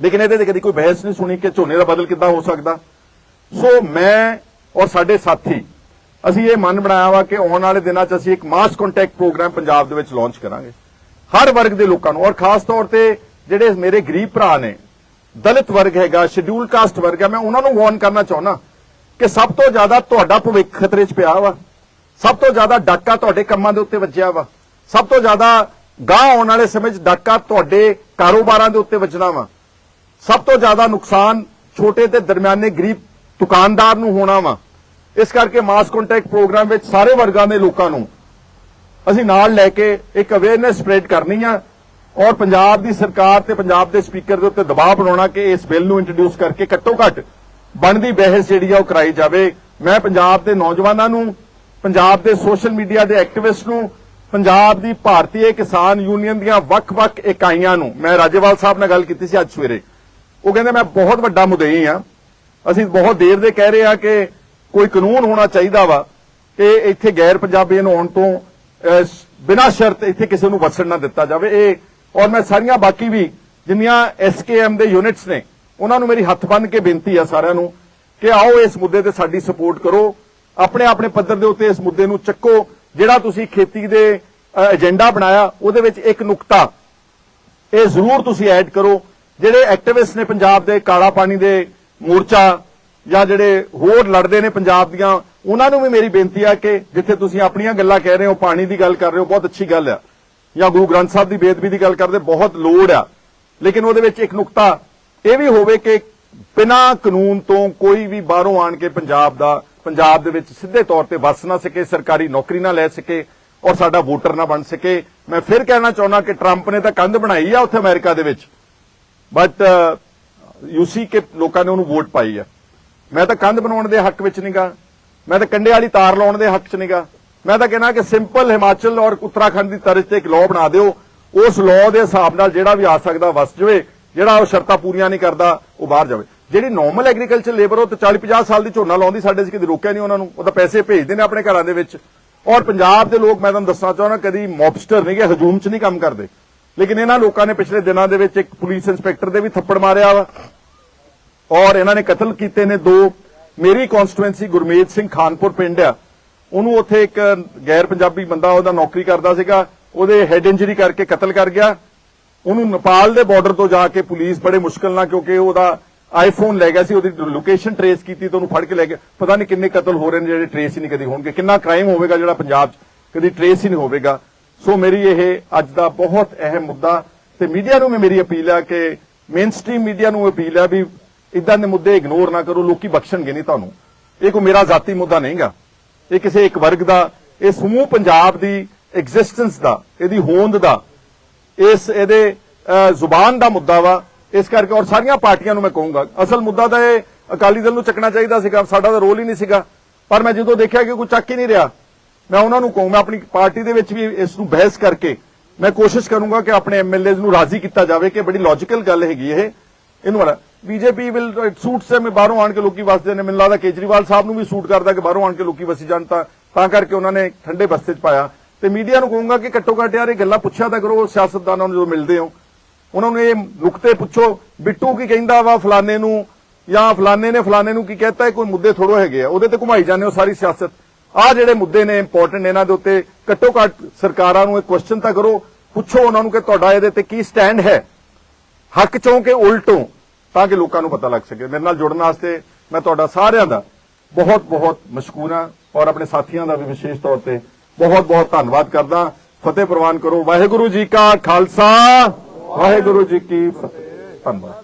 ਲੇਕਿਨ ਇਹਦੇ ਤੇ ਕਦੀ ਕੋਈ ਬਹਿਸ ਨਹੀਂ ਸੁਣੀ ਕਿ ਝੋਨੇ ਦਾ ਬਦਲ ਕਿੱਦਾਂ ਹੋ ਸਕਦਾ। ਸੋ ਮੈਂ ਔਰ ਸਾਡੇ ਸਾਥੀ ਅਸੀਂ ਇਹ ਮਨ ਬਣਾਇਆ ਵਾ ਕਿ ਆਉਣ ਵਾਲੇ ਦਿਨਾਂ 'ਚ ਅਸੀਂ ਇੱਕ ਮਾਸ ਕੰਟੈਕਟ ਪ੍ਰੋਗਰਾਮ ਪੰਜਾਬ ਦੇ ਵਿੱਚ ਲਾਂਚ ਕਰਾਂਗੇ। ਹਰ ਵਰਗ ਦੇ ਲੋਕਾਂ ਨੂੰ ਔਰ ਖਾਸ ਤੌਰ ਤੇ ਜਿਹੜੇ ਮੇਰੇ ਗਰੀਬ ਭਰਾ ਨੇ, ਦਲਿਤ ਵਰਗ ਹੈਗਾ ਸ਼ਡਿਊਲ ਕਾਸਟ ਵਰਗ ਹੈ ਮੈਂ ਉਹਨਾਂ ਨੂੰ ਵਾਰਨ ਕਰਨਾ ਚਾਹੁੰਦਾ ਕਿ ਸਭ ਤੋਂ ਜ਼ਿਆਦਾ ਤੁਹਾਡਾ ਭਵਿੱਖ ਖਤਰੇ 'ਚ ਪਿਆ ਵਾ। ਸਭ ਤੋਂ ਜ਼ਿਆਦਾ ਡਾਕਾ ਤੁਹਾਡੇ ਕੰਮਾਂ ਦੇ ਉੱਤੇ ਵੱਜਿਆ ਵਾ। ਸਭ ਤੋਂ ਜ਼ਿਆਦਾ ਗਾਹ ਆਉਣ ਵਾਲੇ ਸਮੇਂ 'ਚ ਡਾਕਾ ਤੁਹਾਡੇ ਕਾਰੋਬਾਰਾਂ ਦੇ ਉੱਤੇ ਵੱਜਣਾ ਵਾ। ਸਭ ਤੋਂ ਜ਼ਿਆਦਾ ਨੁਕਸਾਨ ਛੋਟੇ ਤੇ ਦਰਮਿਆਨੇ ਗਰੀਬ ਦੁਕਾਨਦਾਰ ਨੂੰ ਹੋਣਾ ਵਾ। ਇਸ ਕਰਕੇ ਮਾਸ ਕੰਟੈਕਟ ਪ੍ਰੋਗਰਾਮ ਵਿੱਚ ਸਾਰੇ ਵਰਗਾਂ ਦੇ ਲੋਕਾਂ ਨੂੰ ਅਸੀਂ ਨਾਲ ਲੈ ਕੇ ਇੱਕ ਅਵੇਅਰਨੈਸ ਸਪਰੈਡ ਕਰਨੀ ਆ ਔਰ ਪੰਜਾਬ ਦੀ ਸਰਕਾਰ ਤੇ ਪੰਜਾਬ ਦੇ ਸਪੀਕਰ ਦੇ ਉੱਤੇ ਦਬਾਅ ਬਣਾਉਣਾ ਕਿ ਇਸ ਬਿੱਲ ਨੂੰ ਇੰਟਰੋਡਿਊਸ ਕਰਕੇ ਘੱਟੋ ਘੱਟ ਬਣਦੀ ਬਹਿਸ ਜਿਹੜੀ ਆ ਉਹ ਕਰਾਈ ਜਾਵੇ। ਮੈਂ ਪੰਜਾਬ ਦੇ ਨੌਜਵਾਨਾਂ ਨੂੰ, ਪੰਜਾਬ ਦੇ ਸੋਸ਼ਲ ਮੀਡੀਆ ਦੇ ਐਕਟਿਵਿਸਟ ਨੂੰ, ਪੰਜਾਬ ਦੀ ਭਾਰਤੀ ਕਿਸਾਨ ਯੂਨੀਅਨ ਦੀਆਂ ਵੱਖ-ਵੱਖ ਇਕਾਈਆਂ ਨੂੰ, ਮੈਂ ਰਾਜੇਵਾਲ ਸਾਹਿਬ ਨਾਲ ਗੱਲ ਕੀਤੀ ਸੀ ਅੱਜ ਸਵੇਰੇ। ਉਹ ਕਹਿੰਦੇ, ਮੈਂ ਬਹੁਤ ਵੱਡਾ ਮੁਦਈ ਆ। ਅਸੀਂ ਬਹੁਤ ਦੇਰ ਦੇ ਕਹਿ ਰਹੇ ਆ ਕਿ ਕੋਈ ਕਾਨੂੰਨ ਹੋਣਾ ਚਾਹੀਦਾ ਵਾ ਕਿ ਇੱਥੇ ਗੈਰ ਪੰਜਾਬੀਆਂ ਨੂੰ ਆਉਣ ਤੋਂ ਬਿਨਾਂ ਸ਼ਰਤ ਇੱਥੇ ਕਿਸੇ ਨੂੰ ਵਸਣ ਨਾ ਦਿੱਤਾ ਜਾਵੇ। ਇਹ, ਔਰ ਮੈਂ ਸਾਰੀਆਂ ਬਾਕੀ ਵੀ ਜਿੰਨੀਆਂ ਐਸਕੇਐਮ ਦੇ ਯੂਨਿਟਸ ਨੇ, ਉਹਨਾਂ ਨੂੰ ਮੇਰੀ ਹੱਥ ਬੰਨ ਕੇ ਬੇਨਤੀ ਆ ਸਾਰਿਆਂ ਨੂੰ ਕਿ ਆਓ ਇਸ ਮੁੱਦੇ ਤੇ ਸਾਡੀ ਸਪੋਰਟ ਕਰੋ। ਆਪਣੇ ਆਪਣੇ ਪੱਧਰ ਦੇ ਉੱਤੇ ਇਸ ਮੁੱਦੇ ਨੂੰ ਚੱਕੋ, ਜਿਹੜਾ ਤੁਸੀਂ ਖੇਤੀ ਦੇ ਏਜੰਡਾ ਬਣਾਇਆ, ਉਹਦੇ ਵਿੱਚ ਇੱਕ ਨੁਕਤਾ। ਇਹ ਜ਼ਰੂਰ ਤੁਸੀਂ ਐਡ ਕਰੋ। ਜਿਹੜੇ ਐਕਟਿਵਿਸਟ ਨੇ ਪੰਜਾਬ ਦੇ ਕਾਲਾ ਪਾਣੀ ਦੇ ਮੋਰਚਾ ਜਾਂ ਜਿਹੜੇ ਹੋਰ ਲੜਦੇ ਨੇ ਪੰਜਾਬ ਦੀਆਂ, ਉਹਨਾਂ ਨੂੰ ਵੀ ਮੇਰੀ ਬੇਨਤੀ ਆ ਕਿ ਜਿੱਥੇ ਤੁਸੀਂ ਆਪਣੀਆਂ ਗੱਲਾਂ ਕਹਿ ਰਹੇ ਹੋ, ਪਾਣੀ ਦੀ ਗੱਲ ਕਰ ਰਹੇ ਹੋ, ਬਹੁਤ ਅੱਛੀ ਗੱਲ ਆ। ਜਾਂ ਗੁਰੂ ਗ੍ਰੰਥ ਸਾਹਿਬ ਦੀ ਬੇਦਬੀ ਦੀ ਗੱਲ ਕਰਦੇ, ਬਹੁਤ ਲੋੜ ਆ। ਲੇਕਿਨ ਉਹਦੇ ਵਿੱਚ ਇੱਕ ਨੁਕਤਾ ਇਹ ਵੀ ਹੋਵੇ ਕਿ ਬਿਨਾਂ ਕਾਨੂੰਨ ਤੋਂ ਕੋਈ ਵੀ ਬਾਹਰੋਂ ਆਣ ਕੇ ਪੰਜਾਬ ਦਾ, ਪੰਜਾਬ ਦੇ ਵਿੱਚ ਸਿੱਧੇ ਤੌਰ ਤੇ ਵਸ ਨਾ ਸਕੇ, ਸਰਕਾਰੀ ਨੌਕਰੀ ਨਾ ਲੈ ਸਕੇ ਔਰ ਸਾਡਾ ਵੋਟਰ ਨਾ ਬਣ ਸਕੇ। ਮੈਂ ਫਿਰ ਕਹਿਣਾ ਚਾਹੁੰਦਾ ਕਿ ਟਰੰਪ ਨੇ ਤਾਂ ਕੰਧ ਬਣਾਈ ਆ ਉੱਥੇ ਅਮਰੀਕਾ ਦੇ ਵਿੱਚ। ਬਟ ਯੂਸੀ ਕੇ ਲੋਕਾਂ ਨੇ ਉਹਨੂੰ ਵੋਟ ਪਾਈ ਆ। ਮੈਂ ਤਾਂ ਕੰਧ ਬਣਾਉਣ ਦੇ ਹੱਕ ਵਿੱਚ ਨਹੀਂਗਾ ਮੈਂ ਤਾਂ ਕੰਡੇ ਵਾਲੀ ਤਾਰ ਲਾਉਣ ਦੇ ਹੱਕ 'ਚ ਨਹੀਂਗਾ ਮੈਂ ਤਾਂ ਕਹਿੰਦਾ ਕਿ ਸਿੰਪਲ ਹਿਮਾਚਲ ਔਰ ਉੱਤਰਾਖੰਡ ਦੀ ਤਰਜ਼ ਤੇ ਇੱਕ ਲਾਅ ਬਣਾ ਦਿਓ। ਉਸ ਲਾਅ ਦੇ ਹਿਸਾਬ ਨਾਲ ਜਿਹੜਾ ਵੀ ਆ ਸਕਦਾ ਵਸ ਜਾਵੇ। ਜਿਹੜਾ ਉਹ ਸ਼ਰਤਾਂ ਪੂਰੀਆਂ ਨਹੀਂ ਕਰਦਾ, ਉਹ ਬਾਹਰ ਜਾਵੇ। ਜਿਹੜੀ ਨਾਰਮਲ ਐਗਰੀਕਲਚਰ ਲੇਬਰ ਉਹ ਤਾਂ 40 50 ਸਾਲ ਦੀ ਝੋਨਾ ਲਾਉਂਦੀ, ਸਾਡੇ ਅਸੀਂ ਕਦੇ ਰੋਕਿਆ ਨਹੀਂ ਉਹਨਾਂ ਨੂੰ। ਉਹ ਤਾਂ ਪੈਸੇ ਭੇਜਦੇ ਨੇ ਆਪਣੇ ਘਰਾਂ ਦੇ ਵਿੱਚ। ਔਰ ਪੰਜਾਬ ਦੇ ਲੋਕ, ਮੈਂ ਤੁਹਾਨੂੰ ਦੱਸਣਾ ਚਾਹੁੰਦਾ, ਕਦੀ ਮੌਬਸਟਰ ਨਹੀਂ ਕਿ ਹਜੂਮ 'ਚ ਨਹੀਂ ਕੰਮ ਕਰਦੇ। ਲੇਕਿਨ ਇਹਨਾਂ ਲੋਕਾਂ ਨੇ ਪਿਛਲੇ ਦਿਨਾਂ ਦੇ ਵਿੱਚ ਇੱਕ ਪੁਲਿਸ ਇੰਸਪੈਕਟਰ ਦੇ ਵੀ ਥੱਪੜ ਮਾਰਿਆ ਵਾ। ਔਰ ਇਹਨਾਂ ਨੇ ਕਤਲ ਕੀਤੇ ਨੇ ਦੋ। ਮੇਰੀ ਕਨਸਟੀਟੂਐਂਸੀ ਗੁਰਮੀਤ ਸਿੰਘ ਖਾਨਪੁਰ ਪਿੰਡ ਆ। ਉਹਨੂੰ ਉੱਥੇ ਇੱਕ ਗੈਰ ਪੰਜਾਬੀ ਬੰਦਾ ਉਹਦਾ ਨੌਕਰੀ ਕਰਦਾ ਸੀਗਾ। ਉਹਦੇ ਹੈਡ ਇੰਜਰੀ ਕਰਕੇ ਕਤਲ ਕਰ ਗਿਆ। ਉਹਨੂੰ ਨੇਪਾਲ ਦੇ ਬਾਰਡਰ ਤੋਂ ਜਾ ਕੇ ਪੁਲਿਸ ਬੜੇ ਮੁਸ਼ਕਲ ਨਾਲ ਕਿਉਂਕਿ ਉਹਦਾ ਆਈਫੋਨ ਲੈ ਗਿਆ ਸੀ, ਉਹਦੀ ਲੋਕੇਸ਼ਨ ਟਰੇਸ ਕੀਤੀ ਤੇ ਉਹਨੂੰ ਫੜ ਕੇ ਲੈ ਗਿਆ। ਪਤਾ ਨਹੀਂ ਕਿੰਨੇ ਕਤਲ ਹੋ ਰਹੇ ਨੇ ਜਿਹੜੇ ਟਰੇਸ ਹੀ ਨਹੀਂ ਕਦੀ ਹੋਣਗੇ। ਕਿੰਨਾ ਕ੍ਰਾਈਮ ਹੋਵੇਗਾ ਜਿਹੜਾ ਪੰਜਾਬ 'ਚ ਕਦੀ ਟਰੇਸ ਹੀ ਨਹੀਂ ਹੋਵੇਗਾ। ਸੋ ਮੇਰੀ ਇਹ ਅੱਜ ਦਾ ਬਹੁਤ ਅਹਿਮ ਮੁੱਦਾ ਤੇ ਮੀਡੀਆ ਨੂੰ ਵੀ ਮੇਰੀ ਅਪੀਲ ਆ ਕਿ ਮੇਨ ਸਟ੍ਰੀਮ ਮੀਡੀਆ ਨੂੰ ਅਪੀਲ ਹੈ ਵੀ ਇਦਾਂ ਦੇ ਮੁੱਦੇ ਇਗਨੋਰ ਨਾ ਕਰੋ, ਲੋਕੀ ਬਖਸ਼ਣਗੇ ਨਹੀਂ ਤੁਹਾਨੂੰ। ਇਹ ਕੋਈ ਮੇਰਾ ਜ਼ਾਤੀ ਮੁੱਦਾ ਨਹੀਂਗਾ। ਇਹ ਕਿਸੇ ਇੱਕ ਵਰਗ ਦਾ, ਇਹ ਸਮੂਹ ਪੰਜਾਬ ਦੀ ਐਗਜ਼ਿਸਟੈਂਸ ਦਾ, ਇਹਦੀ ਹੋਂਦ ਦਾ, ਇਸ ਇਹਦੇ ਜ਼ੁਬਾਨ ਦਾ ਮੁੱਦਾ ਵਾ। ਇਸ ਕਰਕੇ ਔਰ ਸਾਰੀਆਂ ਪਾਰਟੀਆਂ ਨੂੰ ਮੈਂ ਕਹੂੰਗਾ, ਅਸਲ ਮੁੱਦਾ ਤਾਂ ਇਹ ਅਕਾਲੀ ਦਲ ਨੂੰ ਚੱਕਣਾ ਚਾਹੀਦਾ ਸੀਗਾ, ਸਾਡਾ ਤਾਂ ਰੋਲ ਹੀ ਨਹੀਂ ਸੀਗਾ। ਪਰ ਮੈਂ ਜਦੋਂ ਦੇਖਿਆ ਕਿ ਕੋਈ ਚੱਕ ਹੀ ਨਹੀਂ ਰਿਹਾ, ਮੈਂ ਉਹਨਾਂ ਨੂੰ ਕਹੂੰ, ਮੈਂ ਆਪਣੀ ਪਾਰਟੀ ਦੇ ਵਿੱਚ ਵੀ ਇਸ ਨੂੰ ਬਹਿਸ ਕਰਕੇ ਮੈਂ ਕੋਸ਼ਿਸ਼ ਕਰੂੰਗਾ ਕਿ ਆਪਣੇ ਐਮਐਲਏਜ਼ ਨੂੰ ਰਾਜ਼ੀ ਕੀਤਾ ਜਾਵੇ, ਕਿ ਬੜੀ ਲੌਜੀਕਲ ਗੱਲ ਹੈਗੀ ਇਹ। ਇਹਨੂੰ ਵਾਲਾ। ਬੀਜੇਪੀ ਵਿਲ ਸੂਟ ਸੇ ਮੈਂ ਬਾਹਰੋਂ ਆਣ ਕੇ ਲੋਕੀ ਵਸਦੇ ਨੇ। ਮੈਨੂੰ ਲੱਗਦਾ ਕੇਜਰੀਵਾਲ ਸਾਹਿਬ ਨੂੰ ਵੀ ਸੂਟ ਕਰਦਾ ਕਿ ਬਾਹਰੋਂ ਆਣ ਕੇ ਲੋਕੀ ਵਸੀ ਜਾਣ ਤਾਂ ਤਾਂ ਕਰਕੇ ਉਹਨਾਂ ਨੇ ਠੰਡੇ ਬਸਤੇ 'ਚ ਪਾਇਆ। ਤੇ ਮੀਡੀਆ ਨੂੰ ਕਹੂੰਗਾ ਕਿ ਘੱਟੋ ਘੱਟ ਯਾਰ ਇਹ ਗੱਲਾਂ ਪੁੱਛਿਆ ਤਾਂ ਕਰੋ ਸਿਆਸਤਦਾਨਾਂ ਨੂੰ ਜਦੋਂ ਮਿਲਦੇ ਹੋ। ਉਹਨਾਂ ਨੂੰ ਇਹ ਨੁਕਤੇ ਪੁੱਛੋ, ਬਿੱਟੂ ਕੀ ਕਹਿੰਦਾ ਵਾ ਫਲਾਣੇ ਨੂੰ? ਜਾਂ ਫਲਾਣੇ ਨੇ ਫਲਾਣੇ ਨੂੰ ਕੀ ਕਹਿਤਾ? ਇਹ ਕੋਈ ਮੁੱਦੇ ਥੋੜੋ ਹੈਗੇ ਆ। ਉਹਦੇ ਤੇ ਘੁਮਾਈ ਜਾਂਦੇ ਹੋ ਸਾਰੀ ਸਿਆਸਤ। ਆ ਜਿਹੜੇ ਮੁੱਦੇ ਨੇ ਇੰਪੋਰਟੈਂਟ ਇਹਨਾਂ ਦੇ ਉੱਤੇ, ਘੱਟੋ ਘੱਟ ਸਰਕਾਰਾਂ ਨੂੰ ਇਹ ਕੁਐਸਚਨ ਤਾਂ ਕਰੋ। ਪੁੱਛੋ ਉਹਨਾਂ ਨੂੰ ਕਿ ਤੁਹਾਡਾ ਇਹਦੇ ਤੇ ਕੀ ਸਟੈਂਡ ਹੈ। ਹੱਕ ਚੋਂ ਕਿ ਉਲਟੋਂ, ਤਾਂ ਕਿ ਲੋਕਾਂ ਨੂੰ ਪਤਾ ਲੱਗ ਸਕੇ। ਮੇਰੇ ਨਾਲ ਜੁੜਨ ਵਾਸਤੇ ਮੈਂ ਤੁਹਾਡਾ ਸਾਰਿਆਂ ਦਾ ਬਹੁਤ ਬਹੁਤ ਮਸ਼ਕੂਰ ਹਾਂ ਔਰ ਆਪਣੇ ਸਾਥੀਆਂ ਦਾ ਵੀ ਵਿਸ਼ੇਸ਼ ਤੌਰ ਤੇ ਬਹੁਤ ਬਹੁਤ ਧੰਨਵਾਦ ਕਰਦਾ। ਫਤਿਹ ਪ੍ਰਵਾਨ ਕਰੋ। ਵਾਹਿਗੁਰੂ ਜੀ ਕਾ ਖਾਲਸਾ। ਵਾਹਿਗੁਰੂ ਜੀ ਕੀ ਫਤਿਹ। ਧੰਨਵਾਦ।